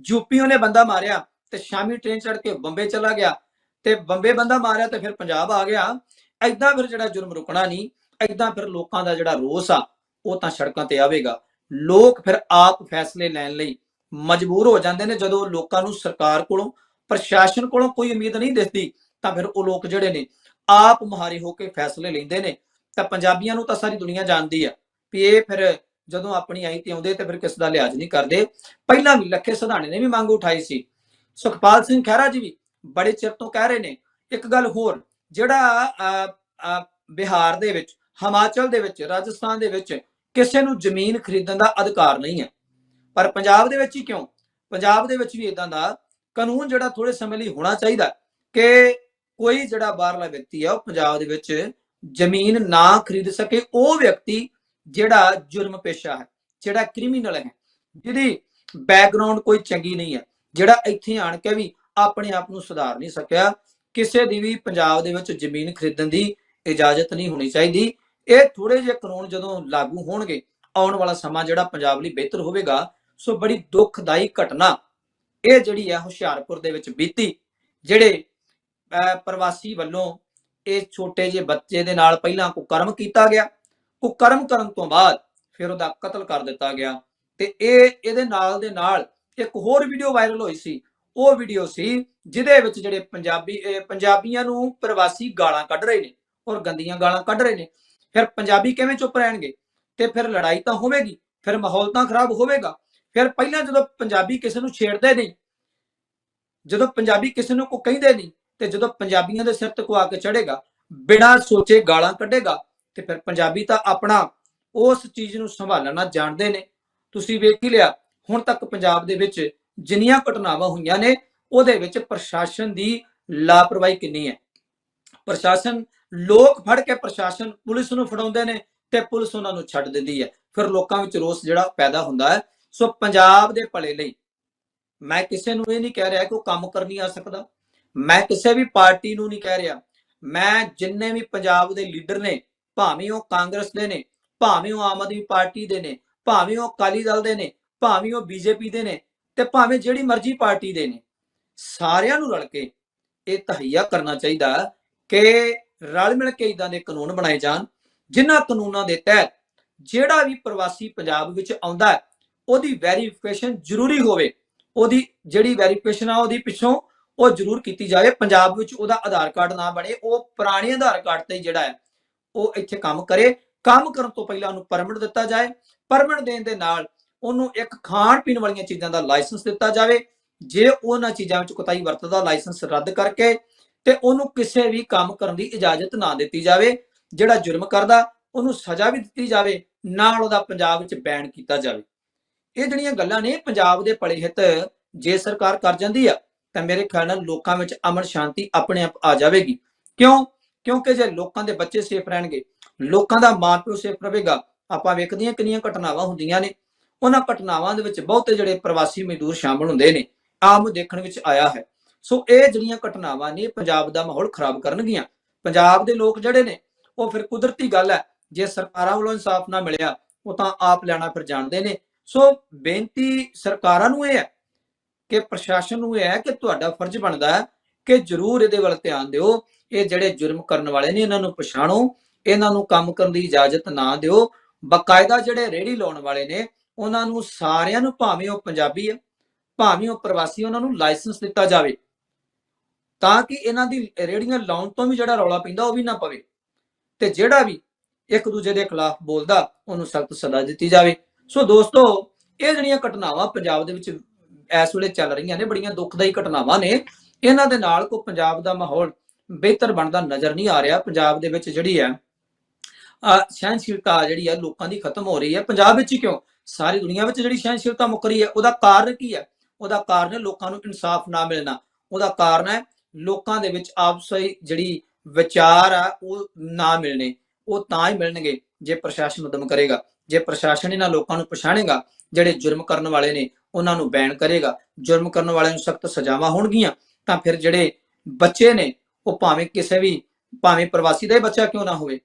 [SPEAKER 1] ਯੂਪੀ ਉਹਨੇ ਬੰਦਾ ਮਾਰਿਆ ਤੇ ਸ਼ਾਮੀ ਟ੍ਰੇਨ ਚੜ੍ਹ ਕੇ ਬੰਬੇ ਚਲਾ ਗਿਆ। ਤੇ ਬੰਬੇ ਬੰਦਾ ਮਾਰਿਆ ਤੇ ਫਿਰ ਪੰਜਾਬ ਆ ਗਿਆ। ਐਦਾਂ ਫਿਰ ਜਿਹੜਾ ਜੁਰਮ ਰੁਕਣਾ ਨਹੀਂ, ਐਦਾਂ ਫਿਰ ਲੋਕਾਂ ਦਾ ਜਿਹੜਾ ਰੋਸ ਆ, ਉਹ ਤਾਂ ਸੜਕਾਂ ਤੇ ਆਵੇਗਾ। ਲੋਕ ਫਿਰ ਆਪ ਫੈਸਲੇ ਲੈਣ ਲਈ ਮਜਬੂਰ ਹੋ ਜਾਂਦੇ ਨੇ, ਜਦੋਂ ਲੋਕਾਂ ਨੂੰ ਸਰਕਾਰ ਕੋਲੋਂ, ਪ੍ਰਸ਼ਾਸਨ ਕੋਲੋਂ ਕੋਈ ਉਮੀਦ ਨਹੀਂ ਦਿਸਦੀ, ਤਾਂ ਫਿਰ ਉਹ ਲੋਕ ਜਿਹੜੇ ਨੇ, ਆਪ ਮੁਹਾਰੇ ਹੋ ਕੇ ਫੈਸਲੇ ਲੈਂਦੇ ਨੇ। ਤਾਂ ਪੰਜਾਬੀਆਂ ਨੂੰ ਤਾਂ ਸਾਰੀ ਦੁਨੀਆ ਜਾਣਦੀ ਆ ਵੀ ਇਹ ਫਿਰ ਜਦੋਂ ਆਪਣੀ ਆਈ ਤੇ ਆਉਂਦੇ ਤੇ ਫਿਰ ਕਿਸ ਦਾ ਲਿਹਾਜ਼ ਨਹੀਂ ਕਰਦੇ। ਪਹਿਲਾਂ ਵੀ ਲੱਖੇ ਸਧਾਣੇ ਨੇ ਵੀ ਮੰਗ ਉਠਾਈ ਸੀ। ਸੁਖਪਾਲ ਸਿੰਘ ਖਹਿਰਾ ਜੀ ਵੀ ਬੜੇ ਚਿਰ ਤੋਂ ਕਹਿ ਰਹੇ ਨੇ, ਇੱਕ ਗੱਲ ਹੋਰ ਜਿਹੜਾ ਅਹ, ਅਹ, ਬਿਹਾਰ ਦੇ ਵਿੱਚ ਹਿਮਾਚਲ ਦੇ ਵਿੱਚ ਰਾਜਸਥਾਨ ਦੇ ਵਿੱਚ ਕਿਸੇ ਨੂੰ ਜ਼ਮੀਨ ਖਰੀਦਣ ਦਾ ਅਧਿਕਾਰ ਨਹੀਂ ਹੈ। ਪਰ ਪੰਜਾਬ ਦੇ ਵਿੱਚ ਹੀ ਕਿਉਂ? ਪੰਜਾਬ ਦੇ ਵਿੱਚ ਵੀ ਇਦਾਂ ਦਾ ਕਾਨੂੰਨ ਜਿਹੜਾ ਥੋੜੇ ਸਮੇਂ ਲਈ ਹੋਣਾ ਚਾਹੀਦਾ ਕਿ ਕੋਈ ਜਿਹੜਾ ਬਾਹਰਲਾ ਵਿਅਕਤੀ ਆ ਉਹ ਪੰਜਾਬ ਦੇ ਵਿੱਚ ਜ਼ਮੀਨ ਨਾ ਖਰੀਦ ਸਕੇ। ਉਹ ਵਿਅਕਤੀ ਜਿਹੜਾ ਜੁਰਮ ਪੇਸ਼ਾ ਹੈ ਜਿਹੜਾ ਕ੍ਰਿਮੀਨਲ ਹੈ ਜਿਹਦੀ ਬੈਕਗ੍ਰਾਉਂਡ ਕੋਈ ਚੰਗੀ ਨਹੀਂ ਹੈ ਜਿਹੜਾ ਇੱਥੇ ਆਣ ਕੇ ਵੀ ਆਪਣੇ ਆਪ ਨੂੰ ਸੁਧਾਰ ਨਹੀਂ ਸਕਿਆ ਕਿਸੇ ਦੀ ਵੀ ਪੰਜਾਬ ਦੇ ਵਿੱਚ ਜ਼ਮੀਨ ਖਰੀਦਣ ਦੀ ਇਜਾਜ਼ਤ ਨਹੀਂ ਹੋਣੀ ਚਾਹੀਦੀ। ਇਹ ਥੋੜੇ ਜਿਹੇ ਕਾਨੂੰਨ ਜਦੋਂ ਲਾਗੂ ਹੋਣਗੇ ਆਉਣ ਵਾਲਾ ਸਮਾਂ ਜਿਹੜਾ ਪੰਜਾਬ ਲਈ ਬਿਹਤਰ ਹੋਵੇਗਾ ਸੋ ਬੜੀ ਦੁੱਖਦਾਈ ਘਟਨਾ ਇਹ ਜਿਹੜੀ ਹੈ ਹੁਸ਼ਿਆਰਪੁਰ ਦੇ ਵਿੱਚ ਬੀਤੀ ਜਿਹੜੇ ਅਹ, ਪ੍ਰਵਾਸੀ ਵੱਲੋਂ ਇਹ ਛੋਟੇ ਜਿਹੇ ਬੱਚੇ ਦੇ ਨਾਲ ਪਹਿਲਾਂ ਕੁਕਰਮ ਕੀਤਾ ਗਿਆ। ਕੁਕਰਮ ਕਰਨ ਤੋਂ ਬਾਅਦ ਫਿਰ ਉਹਦਾ ਕਤਲ ਕਰ ਦਿੱਤਾ ਗਿਆ। ਤੇ ਇਹ ਇਹਦੇ ਨਾਲ ਦੇ ਨਾਲ ਇੱਕ ਹੋਰ ਵੀਡੀਓ ਵਾਇਰਲ ਹੋਈ ਸੀ। ਉਹ ਵੀਡੀਓ ਸੀ ਜਿਹਦੇ ਵਿੱਚ ਜਿਹੜੇ ਪੰਜਾਬੀ ਪੰਜਾਬੀਆਂ ਨੂੰ ਪ੍ਰਵਾਸੀ ਗਾਲਾਂ ਕੱਢ ਰਹੇ ਨੇ, ਔਰ ਗੰਦੀਆਂ ਗਾਲਾਂ ਕੱਢ ਰਹੇ ਨੇ। ਫਿਰ ਪੰਜਾਬੀ ਕਿਵੇਂ ਚੁੱਪ ਰਹਿਣਗੇ? ਤੇ ਫਿਰ ਲੜਾਈ ਤਾਂ ਹੋਵੇਗੀ, ਫਿਰ ਮਾਹੌਲ ਤਾਂ ਖਰਾਬ ਹੋਵੇਗਾ। ਫਿਰ ਪਹਿਲਾਂ ਜਦੋਂ ਪੰਜਾਬੀ ਕਿਸੇ ਨੂੰ ਛੇੜਦੇ ਨਹੀਂ ਜਦੋਂ ਪੰਜਾਬੀ ਕਿਸੇ ਨੂੰ ਕੋ ਕਹਿੰਦੇ ਨਹੀਂ ਤੇ ਜਦੋਂ ਪੰਜਾਬੀਆਂ ਦੇ ਸਿਰ ਤੇ ਕੋ ਆ ਕੇ ਚੜੇਗਾ ਬਿਨਾਂ ਸੋਚੇ ਗਾਲਾਂ ਕੱਢੇਗਾ, ਤੇ ਫਿਰ ਪੰਜਾਬੀ ਤਾਂ ਆਪਣਾ ਉਸ ਚੀਜ਼ ਨੂੰ ਸੰਭਾਲਣਾ ਜਾਣਦੇ ਨੇ। ਤੁਸੀਂ ਵੇਖ ਹੀ ਲਿਆ, ਹੁਣ ਤੱਕ ਪੰਜਾਬ ਦੇ ਵਿੱਚ ਜਿੰਨੀਆਂ ਘਟਨਾਵਾਂ ਹੋਈਆਂ ਨੇ, ਉਹਦੇ ਵਿੱਚ ਪ੍ਰਸ਼ਾਸਨ ਦੀ ਲਾਪਰਵਾਹੀ ਕਿੰਨੀ ਹੈ? ਪ੍ਰਸ਼ਾਸਨ, ਲੋਕ ਫੜ ਕੇ ਪ੍ਰਸ਼ਾਸਨ ਪੁਲਿਸ ਨੂੰ ਫੜਾਉਂਦੇ ਨੇ ਤੇ ਪੁਲਿਸ ਉਹਨਾਂ ਨੂੰ ਛੱਡ ਦਿੰਦੀ ਹੈ। ਫਿਰ ਲੋਕਾਂ ਵਿੱਚ ਰੋਸ ਜਿਹੜਾ ਪੈਦਾ ਹੁੰਦਾ ਹੈ। ਸੋ ਪੰਜਾਬ ਦੇ ਭਲੇ ਲਈ ਮੈਂ ਕਿਸੇ ਨੂੰ ਇਹ ਨਹੀਂ ਕਹਿ ਰਿਹਾ ਕਿ ਉਹ ਕੰਮ ਕਰ ਨਹੀਂ ਆ ਸਕਦਾ। ਮੈਂ ਕਿਸੇ ਵੀ ਪਾਰਟੀ ਨੂੰ ਨਹੀਂ ਕਹਿ ਰਿਹਾ। ਮੈਂ ਜਿੰਨੇ ਵੀ ਪੰਜਾਬ ਦੇ ਲੀਡਰ ਨੇ, ਭਾਵੇਂ ਉਹ ਕਾਂਗਰਸ ਦੇ ਨੇ, ਭਾਵੇਂ ਉਹ ਆਮ ਆਦਮੀ ਪਾਰਟੀ ਦੇ ਨੇ, ਭਾਵੇਂ ਉਹ ਅਕਾਲੀ ਦਲ ਦੇ ਨੇ, ਭਾਵੇਂ ਉਹ ਬੀਜੇਪੀ ਦੇ ਨੇ ਤੇ ਭਾਵੇਂ ਜਿਹੜੀ ਮਰਜ਼ੀ ਪਾਰਟੀ ਦੇ ਨੇ, ਸਾਰਿਆਂ ਨੂੰ ਰਲ ਕੇ ਇਹ ਤਹਈਆ ਕਰਨਾ ਚਾਹੀਦਾ ਕਿ ਰਲ ਮਿਲ ਕੇ ਇਦਾਂ ਦੇ ਕਾਨੂੰਨ ਬਣਾਏ ਜਾਣ, ਜਿਨ੍ਹਾਂ ਕਾਨੂੰਨਾਂ ਦੇ ਤਹਿਤ ਜਿਹੜਾ ਵੀ ਪ੍ਰਵਾਸੀ ਪੰਜਾਬ ਵਿੱਚ ਆਉਂਦਾ ਹੈ, ਉਹਦੀ ਵੈਰੀਫਿਕੇਸ਼ਨ ਜ਼ਰੂਰੀ ਹੋਵੇ, ਉਹਦੀ ਜਿਹੜੀ ਵੈਰੀਫਿਕੇਸ਼ਨ ਆ ਉਹਦੀ ਪਿੱਛੋਂ ਉਹ ਜ਼ਰੂਰ ਕੀਤੀ ਜਾਵੇ, ਪੰਜਾਬ ਵਿੱਚ ਉਹਦਾ ਆਧਾਰ ਕਾਰਡ ਨਾ ਬਣੇ, ਉਹ ਪੁਰਾਣੇ ਆਧਾਰ ਕਾਰਡ ਤੇ ਜਿਹੜਾ ਹੈ, ਉਹ ਇੱਥੇ ਕੰਮ ਕਰੇ, ਕੰਮ ਕਰਨ ਤੋਂ ਪਹਿਲਾਂ ਉਹਨੂੰ ਪਰਮਿਟ ਦਿੱਤਾ ਜਾਏ ਪਰਮਿਟ ਦੇਣ ਦੇ ਨਾਲ ਉਹਨੂੰ ਇੱਕ ਖਾਣ ਪੀਣ ਵਾਲੀਆਂ ਚੀਜ਼ਾਂ ਦਾ ਲਾਇਸੈਂਸ ਦਿੱਤਾ ਜਾਵੇ। ਜੇ ਉਹਨਾਂ ਚੀਜ਼ਾਂ ਵਿੱਚ ਕੁਤਾਈ ਵਰਤਦਾ, ਲਾਇਸੈਂਸ ਰੱਦ ਕਰਕੇ ਤੇ ਉਹਨੂੰ ਕਿਸੇ ਵੀ ਕੰਮ ਕਰਨ ਦੀ ਇਜਾਜ਼ਤ ਨਾ ਦਿੱਤੀ ਜਾਵੇ, ਜਿਹੜਾ ਜੁਰਮ ਕਰਦਾ, ਉਹਨੂੰ ਸਜ਼ਾ ਵੀ ਦਿੱਤੀ ਜਾਵੇ, ਨਾਲ ਉਹਦਾ ਪੰਜਾਬ ਵਿੱਚ ਬੈਨ ਕੀਤਾ ਜਾਵੇ। ਇਹ ਜਿਹੜੀਆਂ ਗੱਲਾਂ ਨੇ, ਪੰਜਾਬ ਦੇ ਪਲੇ ਹਿੱਤ ਜੇ ਸਰਕਾਰ ਕਰ ਜਾਂਦੀ ਆ, ਤਾਂ ਮੇਰੇ ਖਿਆਲ ਨਾਲ ਲੋਕਾਂ ਵਿੱਚ ਅਮਨ ਸ਼ਾਂਤੀ ਆਪਣੇ ਆਪ ਆ ਜਾਵੇਗੀ। ਕਿਉਂ? ਕਿਉਂਕਿ ਜੇ ਲੋਕਾਂ ਦੇ ਬੱਚੇ ਸੇਫ ਰਹਿਣਗੇ, ਲੋਕਾਂ ਦਾ ਮਾਪਿਓ ਸੇਫ ਰਹੇਗਾ, ਆਪਾਂ ਵੇਖਦੇ ਹਾਂ ਕਿੰਨੀਆਂ ਘਟਨਾਵਾਂ ਹੁੰਦੀਆਂ ਨੇ। ਉਹਨਾਂ ਘਟਨਾਵਾਂ ਦੇ ਵਿੱਚ ਬਹੁਤੇ ਜਿਹੜੇ ਪ੍ਰਵਾਸੀ ਮਜ਼ਦੂਰ ਸ਼ਾਮਲ ਹੁੰਦੇ ਨੇ, ਆਮ ਦੇਖਣ ਵਿੱਚ ਆਇਆ ਹੈ। ਸੋ ਇਹ ਜਿਹੜੀਆਂ ਘਟਨਾਵਾਂ ਨੇ, ਪੰਜਾਬ ਦਾ ਮਾਹੌਲ ਖਰਾਬ ਕਰਨਗੀਆਂ। ਪੰਜਾਬ ਦੇ ਲੋਕ ਜਿਹੜੇ ਨੇ, ਉਹ ਫਿਰ ਕੁਦਰਤੀ ਗੱਲ ਹੈ, ਜੇ ਸਰਕਾਰਾਂ ਵੱਲੋਂ ਇਨਸਾਫ ਨਾ ਮਿਲਿਆ, ਉਹ ਤਾਂ ਆਪ ਲੈਣਾ ਫਿਰ ਜਾਣਦੇ ਨੇ। ਸੋ ਬੇਨਤੀ ਸਰਕਾਰਾਂ ਨੂੰ ਇਹ ਹੈ ਕਿ ਪ੍ਰਸ਼ਾਸਨ ਨੂੰ ਇਹ ਹੈ ਕਿ ਤੁਹਾਡਾ ਫਰਜ਼ ਬਣਦਾ ਹੈ ਕਿ ਜ਼ਰੂਰ ਇਹਦੇ ਵੱਲ ਧਿਆਨ ਦਿਓ। ਇਹ ਜਿਹੜੇ ਜੁਰਮ ਕਰਨ ਵਾਲੇ ਨੇ, ਇਹਨਾਂ ਨੂੰ ਪਛਾਣੋ। ਇਹਨਾਂ ਨੂੰ ਕੰਮ ਕਰਨ ਦੀ ਇਜਾਜ਼ਤ ਨਾ ਦਿਓ। ਬਕਾਇਦਾ ਜਿਹੜੇ ਰੇੜੀ ਲਾਉਣ ਵਾਲੇ ਨੇ ਉਹਨਾਂ ਨੂੰ ਸਾਰਿਆਂ ਨੂੰ ਭਾਵੇਂ ਉਹ ਪੰਜਾਬੀ ਆ, ਭਾਵੇਂ ਉਹ ਪ੍ਰਵਾਸੀ ਉਹਨਾਂ ਨੂੰ ਲਾਇਸੈਂਸ ਦਿੱਤਾ ਜਾਵੇ। ਤਾਂ ਕਿ ਇਹਨਾਂ ਦੀ ਰੇੜੀਆਂ ਲਾਉਣ ਤੋਂ ਵੀ ਜਿਹੜਾ ਰੌਲਾ ਪੈਂਦਾ, ਉਹ ਵੀ ਨਾ ਪਵੇ। ਤੇ ਜਿਹੜਾ ਵੀ ਇੱਕ ਦੂਜੇ ਦੇ ਖਿਲਾਫ ਬੋਲਦਾ, ਉਹਨੂੰ ਸਖਤ ਸਜ਼ਾ ਦਿੱਤੀ ਜਾਵੇ। ਸੋ ਦੋਸਤੋ, ਇਹ ਜਿਹੜੀਆਂ ਘਟਨਾਵਾਂ ਪੰਜਾਬ ਦੇ ਵਿੱਚ ਇਸ ਵੇਲੇ ਚੱਲ ਰਹੀਆਂ ਨੇ, ਬੜੀਆਂ ਦੁਖਦਾਈ ਘਟਨਾਵਾਂ ਨੇ, ਇਹਨਾਂ ਦੇ ਨਾਲ ਕੋ ਪੰਜਾਬ ਦਾ ਮਾਹੌਲ ਬਿਹਤਰ ਬਣਦਾ ਨਜ਼ਰ ਨਹੀਂ ਆ ਰਿਹਾ। ਪੰਜਾਬ ਦੇ ਵਿੱਚ ਜਿਹੜੀ ਹੈ ਆ ਸਹਿਨਸ਼ੀਲਤਾ ਜਿਹੜੀ ਹੈ, ਲੋਕਾਂ ਦੀ ਖਤਮ ਹੋ ਰਹੀ ਹੈ। ਪੰਜਾਬ ਵਿੱਚ ਹੀ ਕਿਉਂ? ਸਾਰੀ ਦੁਨੀਆ ਵਿੱਚ ਜਿਹੜੀ ਸਹਿਣਸ਼ੀਲਤਾ ਮੁੱਕ ਰਹੀ ਹੈ, ਉਹਦਾ ਕਾਰਨ ਕੀ ਹੈ? ਉਹਦਾ ਕਾਰਨ ਹੈ ਲੋਕਾਂ ਨੂੰ ਇਨਸਾਫ ਨਾ ਮਿਲਣਾ। ਉਹਦਾ ਕਾਰਨ ਹੈ ਲੋਕਾਂ ਦੇ ਵਿੱਚ ਆਪਸੀ ਜਿਹੜੀ ਵਿਚਾਰ ਆ, ਉਹ ਨਾ ਮਿਲਣੇ। ਉਹ ਤਾਂ ਹੀ ਮਿਲਣਗੇ ਜੇ ਪ੍ਰਸ਼ਾਸਨ ਉਦਮ ਕਰੇਗਾ। ਜੇ ਪ੍ਰਸ਼ਾਸਨ ਇਹਨਾਂ ਲੋਕਾਂ ਨੂੰ ਪਛਾਣੇਗਾ, ਜਿਹੜੇ ਜੁਰਮ ਕਰਨ ਵਾਲੇ ਨੇ, ਉਹਨਾਂ ਨੂੰ ਬੈਨ ਕਰੇਗਾ, ਜੁਰਮ ਕਰਨ ਵਾਲਿਆਂ ਨੂੰ ਸਖਤ ਸਜ਼ਾਵਾਂ ਹੋਣਗੀਆਂ, ਤਾਂ ਫਿਰ ਜਿਹੜੇ ਬੱਚੇ ਨੇ, ਉਹ ਭਾਵੇਂ ਕਿਸੇ ਵੀ, ਭਾਵੇਂ ਪ੍ਰਵਾਸੀ ਦਾ ਹੀ ਬੱਚਾ ਕਿਉਂ ਨਾ ਹੋਵੇ।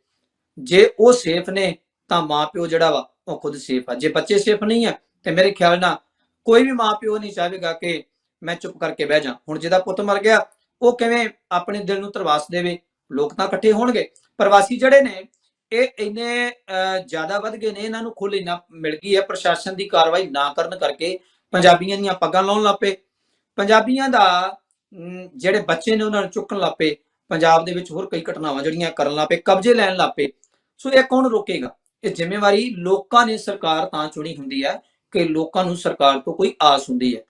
[SPEAKER 1] ਜੇ ਉਹ ਸੇਫ ਨੇ, ਤਾਂ ਮਾਪਿਓ ਜਿਹੜਾ ਵਾ ਉਹ ਖੁਦ ਸੇਫ ਆ। ਜੇ ਬੱਚੇ ਸੇਫ ਨਹੀਂ ਆ ਤੇ ਮੇਰੇ ਖਿਆਲ ਨਾਲ ਕੋਈ ਵੀ ਮਾਪਿਓ ਨਹੀਂ ਚਾਹੇਗਾ ਕਿ ਮੈਂ ਚੁੱਪ ਕਰਕੇ ਬਹਿ ਜਾ। ਹੁਣ ਜਿਹਦਾ ਪੁੱਤ ਮਰ ਗਿਆ ਉਹ ਕਿਵੇਂ ਆਪਣੇ ਦਿਲ ਨੂੰ ਤਰਵਾਸ ਦੇਵੇ? ਲੋਕ ਤਾਂ ਇਕੱਠੇ ਹੋਣਗੇ। ਪ੍ਰਵਾਸੀ ਜਿਹੜੇ ਨੇ ਇਹ ਇੰਨੇ ਅਹ, ਜ਼ਿਆਦਾ ਵੱਧ ਗਏ ਨੇ ਇਹਨਾਂ ਨੂੰ ਖੁੱਲ ਇੰਨਾ ਮਿਲ ਗਈ ਹੈ ਪ੍ਰਸ਼ਾਸਨ ਦੀ ਕਾਰਵਾਈ ਨਾ ਕਰਨ ਕਰਕੇ ਪੰਜਾਬੀਆਂ ਦੀਆਂ ਪੱਗਾਂ ਲਾਉਣ ਲੱਪੇ ਪੰਜਾਬੀਆਂ ਦਾ ਜਿਹੜੇ ਬੱਚੇ ਨੇ ਉਹਨਾਂ ਨੂੰ ਚੁੱਕਣ ਲੱਪੇ ਪੰਜਾਬ ਦੇ ਵਿੱਚ ਹੋਰ ਕਈ ਘਟਨਾਵਾਂ ਜਿਹੜੀਆਂ ਕਰਨ ਲੱਪੇ ਕਬਜ਼ੇ ਲੈਣ ਲੱਪੇ ਸੋ ਇਹ ਕੌਣ ਰੋਕੇਗਾ? ਇਹ ਜ਼ਿੰਮੇਵਾਰੀ ਲੋਕਾਂ ਨੇ ਸਰਕਾਰ ਤਾਂ ਚੁਣੀ ਹੁੰਦੀ ਹੈ ਕਿ ਲੋਕਾਂ ਨੂੰ ਸਰਕਾਰ ਤੋਂ ਕੋਈ ਆਸ ਹੁੰਦੀ ਹੈ।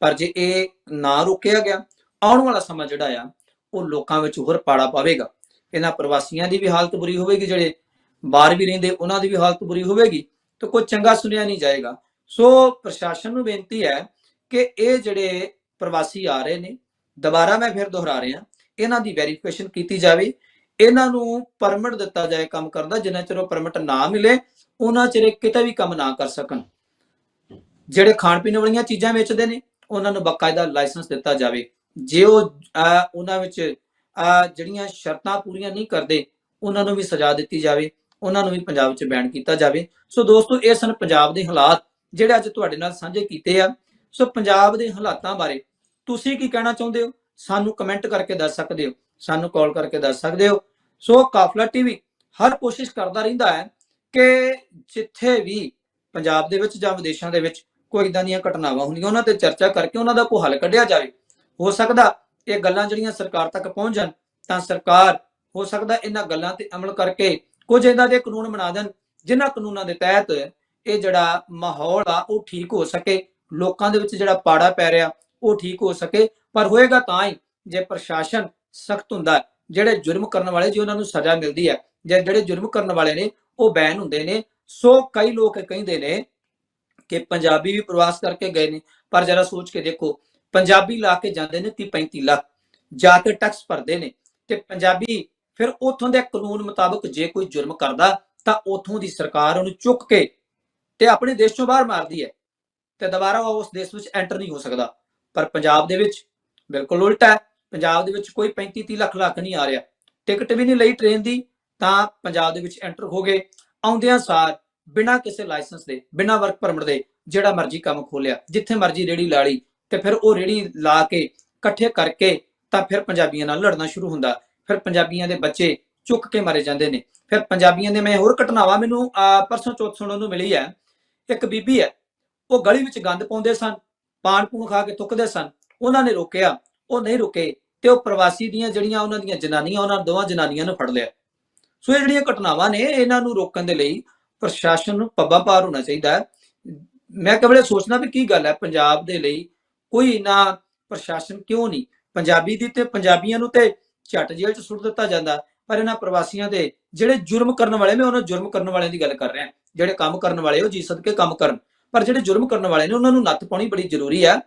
[SPEAKER 1] ਪਰ ਜੇ ਇਹ ਨਾ ਰੋਕਿਆ ਗਿਆ, ਆਉਣ ਵਾਲਾ ਸਮਾਂ ਜਿਹੜਾ ਆ, ਉਹ ਲੋਕਾਂ ਵਿੱਚ ਹੋਰ ਪਾੜਾ ਪਾਵੇਗਾ। ਇਹਨਾਂ ਪ੍ਰਵਾਸੀਆਂ ਦੀ ਵੀ ਹਾਲਤ ਬੁਰੀ ਹੋਵੇਗੀ, ਜਿਹੜੇ ਬਾਹਰ ਵੀ ਰਹਿੰਦੇ ਉਹਨਾਂ ਦੀ ਵੀ ਹਾਲਤ ਬੁਰੀ ਹੋਵੇਗੀ, ਤੇ ਕੋਈ ਚੰਗਾ ਸੁਣਿਆ ਨਹੀਂ ਜਾਏਗਾ। ਸੋ ਪ੍ਰਸ਼ਾਸਨ ਨੂੰ ਬੇਨਤੀ ਹੈ ਕਿ ਇਹ ਜਿਹੜੇ ਪ੍ਰਵਾਸੀ ਆ ਰਹੇ ਨੇ, ਦੁਬਾਰਾ ਮੈਂ ਫਿਰ ਦੁਹਰਾ ਰਿਹਾ, ਇਹਨਾਂ ਦੀ ਵੈਰੀਫਿਕੇਸ਼ਨ ਕੀਤੀ ਜਾਵੇ ਇਹਨਾਂ ਨੂੰ ਪਰਮਿਟ ਦਿੱਤਾ ਜਾਏ ਕੰਮ ਕਰਨ ਦਾ, ਜਿੰਨਾ ਚਿਰ ਉਹ ਪਰਮਿਟ ਨਾ ਮਿਲੇ, ਉਹਨਾਂ ਚਿਰ ਕਿਤੇ ਵੀ ਕੰਮ ਨਾ ਕਰ ਸਕਣ। ਜਿਹੜੇ ਖਾਣ ਪੀਣ ਵਾਲੀਆਂ ਚੀਜ਼ਾਂ ਵੇਚਦੇ ਨੇ, ਉਹਨਾਂ ਨੂੰ ਬਕਾਇਦਾ ਲਾਇਸੈਂਸ ਦਿੱਤਾ ਜਾਵੇ। ਜੇ ਉਹ ਉਹਨਾਂ ਵਿੱਚ ਜਿਹੜੀਆਂ ਸ਼ਰਤਾਂ ਪੂਰੀਆਂ ਨਹੀਂ ਕਰਦੇ, ਉਹਨਾਂ ਨੂੰ ਵੀ ਸਜ਼ਾ ਦਿੱਤੀ ਜਾਵੇ, ਉਹਨਾਂ ਨੂੰ ਵੀ ਪੰਜਾਬ 'ਚ ਬੈਨ ਕੀਤਾ ਜਾਵੇ। ਸੋ ਦੋਸਤੋ, ਇਹ ਸਨ ਪੰਜਾਬ ਦੇ ਹਾਲਾਤ, ਜਿਹੜੇ ਅੱਜ ਤੁਹਾਡੇ ਨਾਲ ਸਾਂਝੇ ਕੀਤੇ ਆ। ਸੋ ਪੰਜਾਬ ਦੇ ਹਾਲਾਤਾਂ ਬਾਰੇ ਤੁਸੀਂ ਕੀ ਕਹਿਣਾ ਚਾਹੁੰਦੇ ਹੋ? ਸਾਨੂੰ ਕਮੈਂਟ ਕਰਕੇ ਦੱਸ ਸਕਦੇ ਹੋ। ਸਾਨੂੰ ਕਾਲ ਕਰਕੇ ਦੱਸ ਸਕਦੇ ਹੋ। ਸੋ ਕਾਫਲਾ ਟੀਵੀ ਹਰ ਕੋਸ਼ਿਸ਼ ਕਰਦਾ ਰਹਿੰਦਾ ਹੈ ਕਿ ਜਿੱਥੇ ਵੀ ਪੰਜਾਬ ਦੇ ਵਿੱਚ ਜਾਂ ਵਿਦੇਸ਼ਾਂ ਦੇ ਵਿੱਚ ਕੋਈ ਇਦਾਂ ਦੀਆਂ ਘਟਨਾਵਾਂ ਹੁੰਦੀਆਂ, ਉਹਨਾਂ ਤੇ ਚਰਚਾ ਕਰਕੇ ਉਹਨਾਂ ਦਾ ਕੋਈ ਹੱਲ ਕੱਢਿਆ ਜਾਵੇ। ਹੋ ਸਕਦਾ ਇਹ ਗੱਲਾਂ ਜਿਹੜੀਆਂ ਸਰਕਾਰ ਤੱਕ ਪਹੁੰਚ ਜਾਣ, ਤਾਂ ਸਰਕਾਰ ਹੋ ਸਕਦਾ ਇਹਨਾਂ ਗੱਲਾਂ ਤੇ ਅਮਲ ਕਰਕੇ ਕੁਝ ਇਦਾਂ ਦੇ ਕਾਨੂੰਨ ਬਣਾ ਦੇਣ, ਜਿਨ੍ਹਾਂ ਕਾਨੂੰਨਾਂ ਦੇ ਤਹਿਤ ਇਹ ਜਿਹੜਾ ਮਾਹੌਲ ਆ, ਉਹ ਠੀਕ ਹੋ ਸਕੇ। ਲੋਕਾਂ ਦੇ ਵਿੱਚ ਜਿਹੜਾ ਪਾੜਾ ਪੈ ਰਿਹਾ, ਉਹ ਠੀਕ ਹੋ ਸਕੇ। ਪਰ ਹੋਏਗਾ ਤਾਂ ਹੀ ਜੇ ਪ੍ਰਸ਼ਾਸਨ ਸਖਤ ਹੁੰਦਾ ਜਿਹੜੇ ਜੁਰਮ ਕਰਨ ਵਾਲੇ ਜੀ ਉਹਨਾਂ ਨੂੰ ਸਜ਼ਾ ਮਿਲਦੀ ਹੈ। ਜੇ ਜਿਹੜੇ ਜੁਰਮ ਕਰਨ ਵਾਲੇ ਨੇ, ਉਹ ਬੈਨ ਹੁੰਦੇ ਨੇ। ਸੋ ਕਈ ਲੋਕ ਕਹਿੰਦੇ ਨੇ ਕਿ ਪੰਜਾਬੀ ਵੀ ਪ੍ਰਵਾਸ ਕਰਕੇ ਗਏ ਨੇ। ਪਰ ਜਰਾ ਸੋਚ ਕੇ ਦੇਖੋ, ਪੰਜਾਬੀ ਲਾ ਕੇ ਜਾਂਦੇ ਨੇ 30 35 ਲੱਖ। ਜਾ ਕੇ ਟੈਕਸ ਭਰਦੇ ਨੇ। ਤੇ ਪੰਜਾਬੀ ਫਿਰ ਉਥੋਂ ਦੇ ਕਾਨੂੰਨ ਮੁਤਾਬਕ ਜੇ ਕੋਈ ਜੁਰਮ ਕਰਦਾ, ਤਾਂ ਉਥੋਂ ਦੀ ਸਰਕਾਰ ਉਹਨੂੰ ਚੁੱਕ ਕੇ ਤੇ ਆਪਣੇ ਦੇਸ਼ ਚੋਂ ਬਾਹਰ ਮਾਰਦੀ ਹੈ। ਤੇ ਦੁਬਾਰਾ ਉਹ ਉਸ ਦੇਸ਼ ਵਿੱਚ ਐਂਟਰ ਨਹੀਂ ਹੋ ਸਕਦਾ। ਪਰ ਪੰਜਾਬ ਦੇ ਵਿੱਚ ਬਿਲਕੁਲ ਉਲਟਾ ਹੈ। ਪੰਜਾਬ ਦੇ ਵਿੱਚ ਕੋਈ 35 30 ਲੱਖ ਲੱਖ ਨਹੀਂ ਆ ਰਿਹਾ। ਟਿਕਟ ਵੀ ਨਹੀਂ ਲਈ ਟ੍ਰੇਨ ਦੀ ਤਾਂ ਪੰਜਾਬ ਦੇ ਵਿੱਚ ਐਂਟਰ ਹੋ ਗਏ। ਆਉਂਦਿਆਂ ਸਾਰ ਬਿਨਾਂ ਕਿਸੇ ਲਾਇਸੈਂਸ ਦੇ ਬਿਨਾਂ ਵਰਕ ਪਰਮਿਟ ਦੇ ਜਿਹੜਾ ਮਰਜ਼ੀ ਕੰਮ ਖੋਲਿਆ ਜਿੱਥੇ ਮਰਜ਼ੀ ਰੇੜੀ ਲਾ ਲਈ ਤੇ ਫਿਰ ਉਹ ਰੇੜੀ ਲਾ ਕੇ ਇਕੱਠੇ ਕਰਕੇ ਤਾਂ ਫਿਰ ਪੰਜਾਬੀਆਂ ਨਾਲ ਲੜਨਾ ਸ਼ੁਰੂ ਹੁੰਦਾ। ਫਿਰ ਪੰਜਾਬੀਆਂ ਦੇ ਬੱਚੇ ਚੁੱਕ ਕੇ ਮਾਰੇ ਜਾਂਦੇ ਨੇ। ਫਿਰ ਪੰਜਾਬੀਆਂ ਦੇ ਮੈਂ ਹੋਰ ਘਟਨਾਵਾਂ ਮੈਨੂੰ ਅਹ, ਪਰਸੋਂ ਚੌਥ ਸੁਣਨ ਨੂੰ ਮਿਲੀ ਹੈ। ਇੱਕ ਬੀਬੀ ਹੈ ਉਹ ਗਲੀ ਵਿੱਚ ਗੰਦ ਪਾਉਂਦੇ ਸਨ ਪਾਨ ਪੂਣ ਖਾ ਕੇ ਤੁੱਕਦੇ ਸਨ। ਉਹਨਾਂ ਨੇ ਰੋਕਿਆ ਉਹ ਨਹੀਂ ਰੁਕੇ। ਤੇ ਉਹ ਪ੍ਰਵਾਸੀ ਦੀਆਂ ਜਿਹੜੀਆਂ ਉਹਨਾਂ ਦੀਆਂ ਜਨਾਨੀਆਂ, ਉਹਨਾਂ ਦੋਵਾਂ ਜਨਾਨੀਆਂ ਨੂੰ ਫੜ ਲਿਆ। ਸੋ ਇਹ ਜਿਹੜੀਆਂ ਘਟਨਾਵਾਂ ਨੇ, ਇਹਨਾਂ ਨੂੰ ਰੋਕਣ ਦੇ ਲਈ ਪ੍ਰਸ਼ਾਸਨ ਨੂੰ ਪੱਬਾਂ ਪਾਰ ਹੋਣਾ ਚਾਹੀਦਾ ਹੈ। ਮੈਂ ਕਦੇ ਸੋਚਣਾ ਵੀ ਕੀ ਗੱਲ ਹੈ, ਪੰਜਾਬ ਦੇ ਲਈ ਕੋਈ ਇਨਾ ਪ੍ਰਸ਼ਾਸਨ ਕਿਉਂ ਨਹੀਂ? ਪੰਜਾਬੀ ਦੀ ਤੇ ਪੰਜਾਬੀਆਂ ਨੂੰ ਤੇ ਝੱਟ ਜੇਲ੍ਹ 'ਚ ਸੁੱਟ ਦਿੱਤਾ ਜਾਂਦਾ ਪਰ ਇਹਨਾਂ ਪ੍ਰਵਾਸੀਆਂ ਦੇ ਜਿਹੜੇ ਜੁਰਮ ਕਰਨ ਵਾਲੇ ਮੈਂ ਉਹਨਾਂ ਜੁਰਮ ਕਰਨ ਵਾਲਿਆਂ ਦੀ ਗੱਲ ਕਰ ਰਿਹਾ। ਜਿਹੜੇ ਕੰਮ ਕਰਨ ਵਾਲੇ, ਉਹ ਜੀ ਸਦਕੇ ਕੰਮ ਕਰਨ। ਪਰ ਜਿਹੜੇ ਜੁਰਮ ਕਰਨ ਵਾਲੇ ਨੇ, ਉਹਨਾਂ ਨੂੰ ਨੱਥ ਪਾਉਣੀ ਬੜੀ ਜ਼ਰੂਰੀ ਹੈ।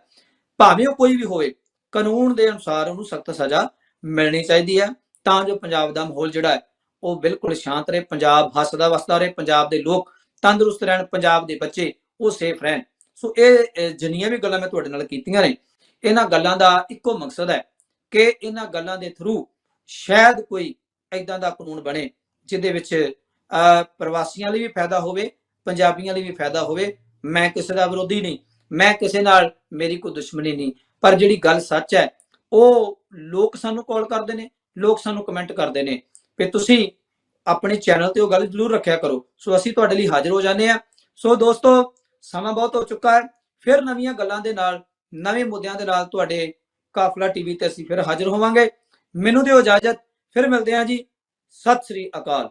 [SPEAKER 1] ਭਾਵੇਂ ਉਹ ਕੋਈ ਵੀ ਹੋਵੇ ਕਾਨੂੰਨ ਦੇ ਅਨੁਸਾਰ ਉਹਨੂੰ ਸਖਤ ਸਜ਼ਾ ਮਿਲਣੀ ਚਾਹੀਦੀ ਹੈ। ਤਾਂ ਜੋ ਪੰਜਾਬ ਦਾ ਮਾਹੌਲ ਜਿਹੜਾ ਹੈ ਉਹ ਬਿਲਕੁਲ ਸ਼ਾਂਤ ਰਹੇ ਪੰਜਾਬ ਹੱਸਦਾ ਵਸਦਾ ਰਹੇ ਪੰਜਾਬ ਦੇ ਲੋਕ ਤੰਦਰੁਸਤ ਰਹਿਣ ਪੰਜਾਬ ਦੇ ਬੱਚੇ ਉਹ ਸੇਫ ਰਹਿਣ। ਸੋ ਇਹ ਜਿੰਨੀਆਂ ਵੀ ਗੱਲਾਂ ਮੈਂ ਤੁਹਾਡੇ ਨਾਲ ਕੀਤੀਆਂ ਨੇ ਇਹਨਾਂ ਗੱਲਾਂ ਦਾ ਇੱਕੋ ਮਕਸਦ ਹੈ ਕਿ ਇਹਨਾਂ ਗੱਲਾਂ ਦੇ ਥਰੂ ਸ਼ਾਇਦ ਕੋਈ ਐਦਾਂ ਦਾ ਕਾਨੂੰਨ ਬਣੇ ਜਿਹਦੇ ਵਿੱਚ ਅਹ, ਪ੍ਰਵਾਸੀਆਂ ਲਈ ਵੀ ਫਾਇਦਾ ਹੋਵੇ ਪੰਜਾਬੀਆਂ ਲਈ ਵੀ ਫਾਇਦਾ ਹੋਵੇ। ਮੈਂ ਕਿਸੇ ਦਾ ਵਿਰੋਧੀ ਨਹੀਂ ਮੈਂ ਕਿਸੇ ਨਾਲ ਮੇਰੀ ਕੋਈ ਦੁਸ਼ਮਣੀ ਨਹੀਂ। ਪਰ ਜਿਹੜੀ ਗੱਲ ਸੱਚ ਹੈ, ਉਹ ਲੋਕ ਸਾਨੂੰ ਕਾਲ ਕਰਦੇ ਨੇ, ਲੋਕ ਸਾਨੂੰ ਕਮੈਂਟ ਕਰਦੇ ਨੇ। ਕਿ ਤੁਸੀਂ ਆਪਣੇ ਚੈਨਲ ਤੇ ਉਹ ਗੱਲ ਜ਼ਰੂਰ ਰੱਖਿਆ ਕਰੋ। ਸੋ ਅਸੀਂ ਤੁਹਾਡੇ ਲਈ ਹਾਜ਼ਰ ਹੋ ਜਾਂਦੇ ਆ ਸੋ ਦੋਸਤੋ, ਸਮਾਂ ਬਹੁਤ ਹੋ ਚੁੱਕਾ ਹੈ। ਫਿਰ ਨਵੀਆਂ ਗੱਲਾਂ ਦੇ ਨਾਲ, ਨਵੇਂ ਮੁੱਦਿਆਂ ਦੇ ਨਾਲ ਤੁਹਾਡੇ ਕਾਫਲਾ ਟੀਵੀ ਤੇ ਅਸੀਂ ਫਿਰ ਹਾਜ਼ਰ ਹੋਵਾਂਗੇ। ਮੈਨੂੰ ਦਿਓ ਇਜਾਜ਼ਤ। ਫਿਰ ਮਿਲਦੇ ਹਾਂ ਜੀ। ਸਤਿ ਸ੍ਰੀ ਅਕਾਲ।